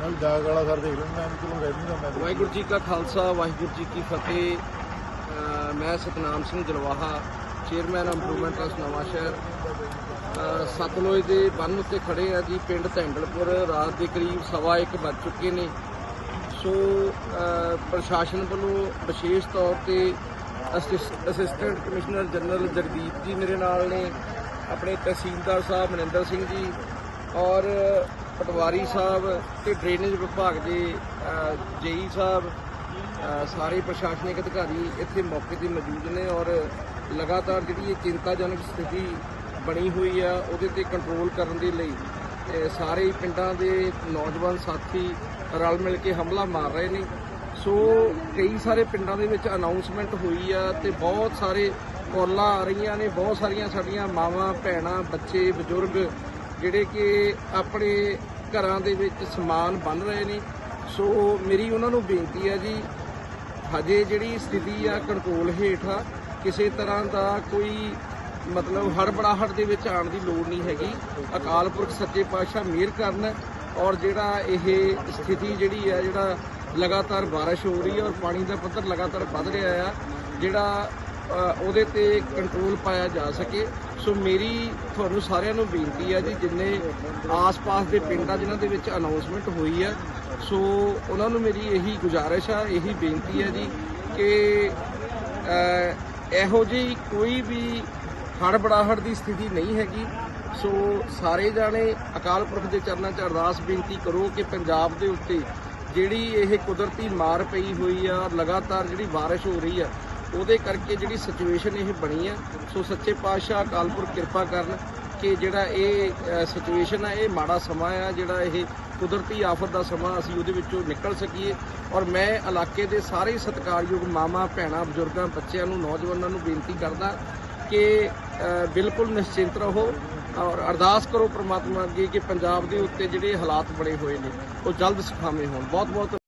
S4: ਚੱਲ ਜਾਗ ਵਾਲਾ ਸਰ ਦੇਖ ਲੈਂਦਾ ਮੈਂ ਚਲੋ ਰਹਿ ਦੂੰਗਾ ਮੈਂ
S13: ਵਾਹਿਗੁਰੂ ਜੀ ਕਾ ਖਾਲਸਾ ਵਾਹਿਗੁਰੂ ਜੀ ਕੀ ਫਤਿਹ। ਅ, ਮੈਂ Satnam Singh Jalwaha chairman improvement trust Nawanshahr ਅ, ਸਤਲੁਜ ਦੇ ਬੰਨ ਉੱਤੇ ਖੜੇ ਆ ਜੀ ਪਿੰਡ ਧੈਂਡਲਪੁਰ। ਰਾਤ ਦੇ ਕਰੀਬ ਸਵਾ ਇੱਕ ਵੱਜ ਚੁੱਕੇ ਨੇ। ਸੋ ਅ, ਪ੍ਰਸ਼ਾਸਨ ਵੱਲੋਂ ਵਿਸ਼ੇਸ਼ ਤੌਰ ਤੇ assis- assistant commissioner general Jagdeep ji ਮੇਰੇ ਨਾਲ ਨੇ ਆਪਣੇ ਤਹਿਸੀਲਦਾਰ ਸਾਹਿਬ ਮਨਿੰਦਰ ਸਿੰਘ ਜੀ ਔਰ ਪਟਵਾਰੀ ਸਾਹਿਬ ਤੇ ਡਰੇਨੇਜ ਵਿਭਾਗ ਦੇ ਜੇਈ ਸਾਹਿਬ ਸਾਰੇ ਪ੍ਰਸ਼ਾਸਨਿਕ ਅਧਿਕਾਰੀ ਇੱਥੇ ਮੌਕੇ ਤੇ ਮੌਜੂਦ ਨੇ ਔਰ ਲਗਾਤਾਰ ਜਿਹੜੀ ਇਹ ਚਿੰਤਾਜਨਕ ਸਥਿਤੀ ਬਣੀ ਹੋਈ ਆ, ਉਹਦੇ ਤੇ ਕੰਟਰੋਲ ਕਰਨ ਦੇ ਲਈ ਸਾਰੇ ਪਿੰਡਾਂ ਦੇ ਨੌਜਵਾਨ ਸਾਥੀ ਰਲ ਮਿਲ ਕੇ ਹਮਲਾ ਮਾਰ ਰਹੇ ਨੇ। ਸੋ ਕਈ ਸਾਰੇ ਪਿੰਡਾਂ ਦੇ ਵਿੱਚ ਅਨਾਉਂਸਮੈਂਟ ਹੋਈ ਆ ਤੇ ਬਹੁਤ ਸਾਰੇ ਕਾਲਾਂ ਆ ਰਹੀਆਂ ਨੇ, ਬਹੁਤ ਸਾਰੀਆਂ ਸਾਡੀਆਂ ਮਾਵਾਂ, ਭੈਣਾਂ, ਬੱਚੇ, ਬਜ਼ੁਰਗ ਜਿਹੜੇ ਕਿ ਆਪਣੇ ਘਰਾਂ ਦੇ ਵਿੱਚ ਸਮਾਨ ਬੰਨ ਰਹੇ ਨੇ। ਸੋ ਮੇਰੀ ਉਹਨਾਂ ਨੂੰ ਬੇਨਤੀ ਹੈ ਜੀ, ਹਜੇ ਜਿਹੜੀ ਸਥਿਤੀ ਆ ਕੰਟਰੋਲ ਹੇਠ ਆ, ਕਿਸੇ ਤਰ੍ਹਾਂ ਦਾ ਕੋਈ ਮਤਲਬ ਹੜਬੜਾਹਟ ਦੇ ਵਿੱਚ ਆਉਣ ਦੀ ਲੋੜ ਨਹੀਂ ਹੈਗੀ। ਅਕਾਲ ਪੁਰਖ ਸੱਚੇ ਪਾਤਸ਼ਾਹ ਮਿਹਰ ਕਰਨ ਔਰ ਜਿਹੜਾ ਇਹ ਸਥਿਤੀ ਜਿਹੜੀ ਆ, ਜਿਹੜਾ ਲਗਾਤਾਰ ਬਾਰਿਸ਼ ਹੋ ਰਹੀ ਹੈ ਔਰ ਪਾਣੀ ਦਾ ਪੱਧਰ ਲਗਾਤਾਰ ਵੱਧ ਰਿਹਾ ਆ, ਜਿਹੜਾ ਉਹਦੇ ਤੇ ਕੰਟਰੋਲ ਪਾਇਆ ਜਾ ਸਕੇ। ਸੋ ਮੇਰੀ ਤੁਹਾਨੂੰ ਸਾਰਿਆਂ ਨੂੰ ਬੇਨਤੀ ਹੈ ਜੀ, ਜਿੰਨੇ ਆਸ-ਪਾਸ ਦੇ ਪਿੰਡਾਂ ਜਿਨ੍ਹਾਂ ਦੇ ਵਿੱਚ ਅਨਾਉਂਸਮੈਂਟ ਹੋਈ ਹੈ ਸੋ ਉਹਨਾਂ ਨੂੰ ਮੇਰੀ ਇਹੀ ਗੁਜ਼ਾਰਿਸ਼ ਆ, ਇਹੀ ਬੇਨਤੀ ਹੈ ਜੀ ਕਿ ਇਹੋ ਜਿਹੀ ਕੋਈ ਵੀ ਹੜਬੜਾਹਟ ਦੀ ਸਥਿਤੀ ਨਹੀਂ ਹੈਗੀ। ਸੋ ਸਾਰੇ ਜਾਣੇ ਅਕਾਲ ਪੁਰਖ ਦੇ ਚਰਨਾਂ 'ਚ ਅਰਦਾਸ ਬੇਨਤੀ ਕਰੋ ਕਿ ਪੰਜਾਬ ਦੇ ਉੱਤੇ ਜਿਹੜੀ ਇਹ ਕੁਦਰਤੀ ਮਾਰ ਪਈ ਹੋਈ ਆ, ਲਗਾਤਾਰ ਜਿਹੜੀ ਬਾਰਿਸ਼ ਹੋ ਰਹੀ ਆ ਉਹਦੇ ਕਰਕੇ ਜਿਹੜੀ ਸਿਚੁਏਸ਼ਨ ਇਹ ਬਣੀ ਆ। ਸੋ ਸੱਚੇ ਪਾਤਸ਼ਾਹ ਅਕਾਲਪੁਰ ਕਿਰਪਾ ਕਰਨ ਕਿ ਜਿਹੜਾ ਇਹ ਸਿਚੁਏਸ਼ਨ ਆ, ਇਹ ਮਾੜਾ ਸਮਾਂ ਆ, ਜਿਹੜਾ ਇਹ ਕੁਦਰਤੀ ਆਫਤ ਦਾ ਸਮਾਂ ਅਸੀਂ ਉਹਦੇ ਵਿੱਚੋਂ ਨਿਕਲ ਸਕੀਏ। ਔਰ ਮੈਂ ਇਲਾਕੇ ਦੇ ਸਾਰੇ ਸਤਿਕਾਰਯੋਗ ਮਾਮਾ ਭੈਣਾਂ, ਬਜ਼ੁਰਗਾਂ, ਬੱਚਿਆਂ ਨੂੰ, ਨੌਜਵਾਨਾਂ ਨੂੰ ਬੇਨਤੀ ਕਰਦਾ ਕਿ ਬਿਲਕੁਲ ਨਿਸ਼ਚਿੰਤ ਰਹੋ ਔਰ ਅਰਦਾਸ ਕਰੋ ਪ੍ਰਮਾਤਮਾ ਅੱਗੇ ਕਿ ਪੰਜਾਬ ਦੇ ਉੱਤੇ ਜਿਹੜੇ ਹਾਲਾਤ ਬਣੇ ਹੋਏ ਨੇ, ਉਹ ਜਲਦ ਸੁਖਾਵੇਂ ਹੋਣ। ਬਹੁਤ ਬਹੁਤ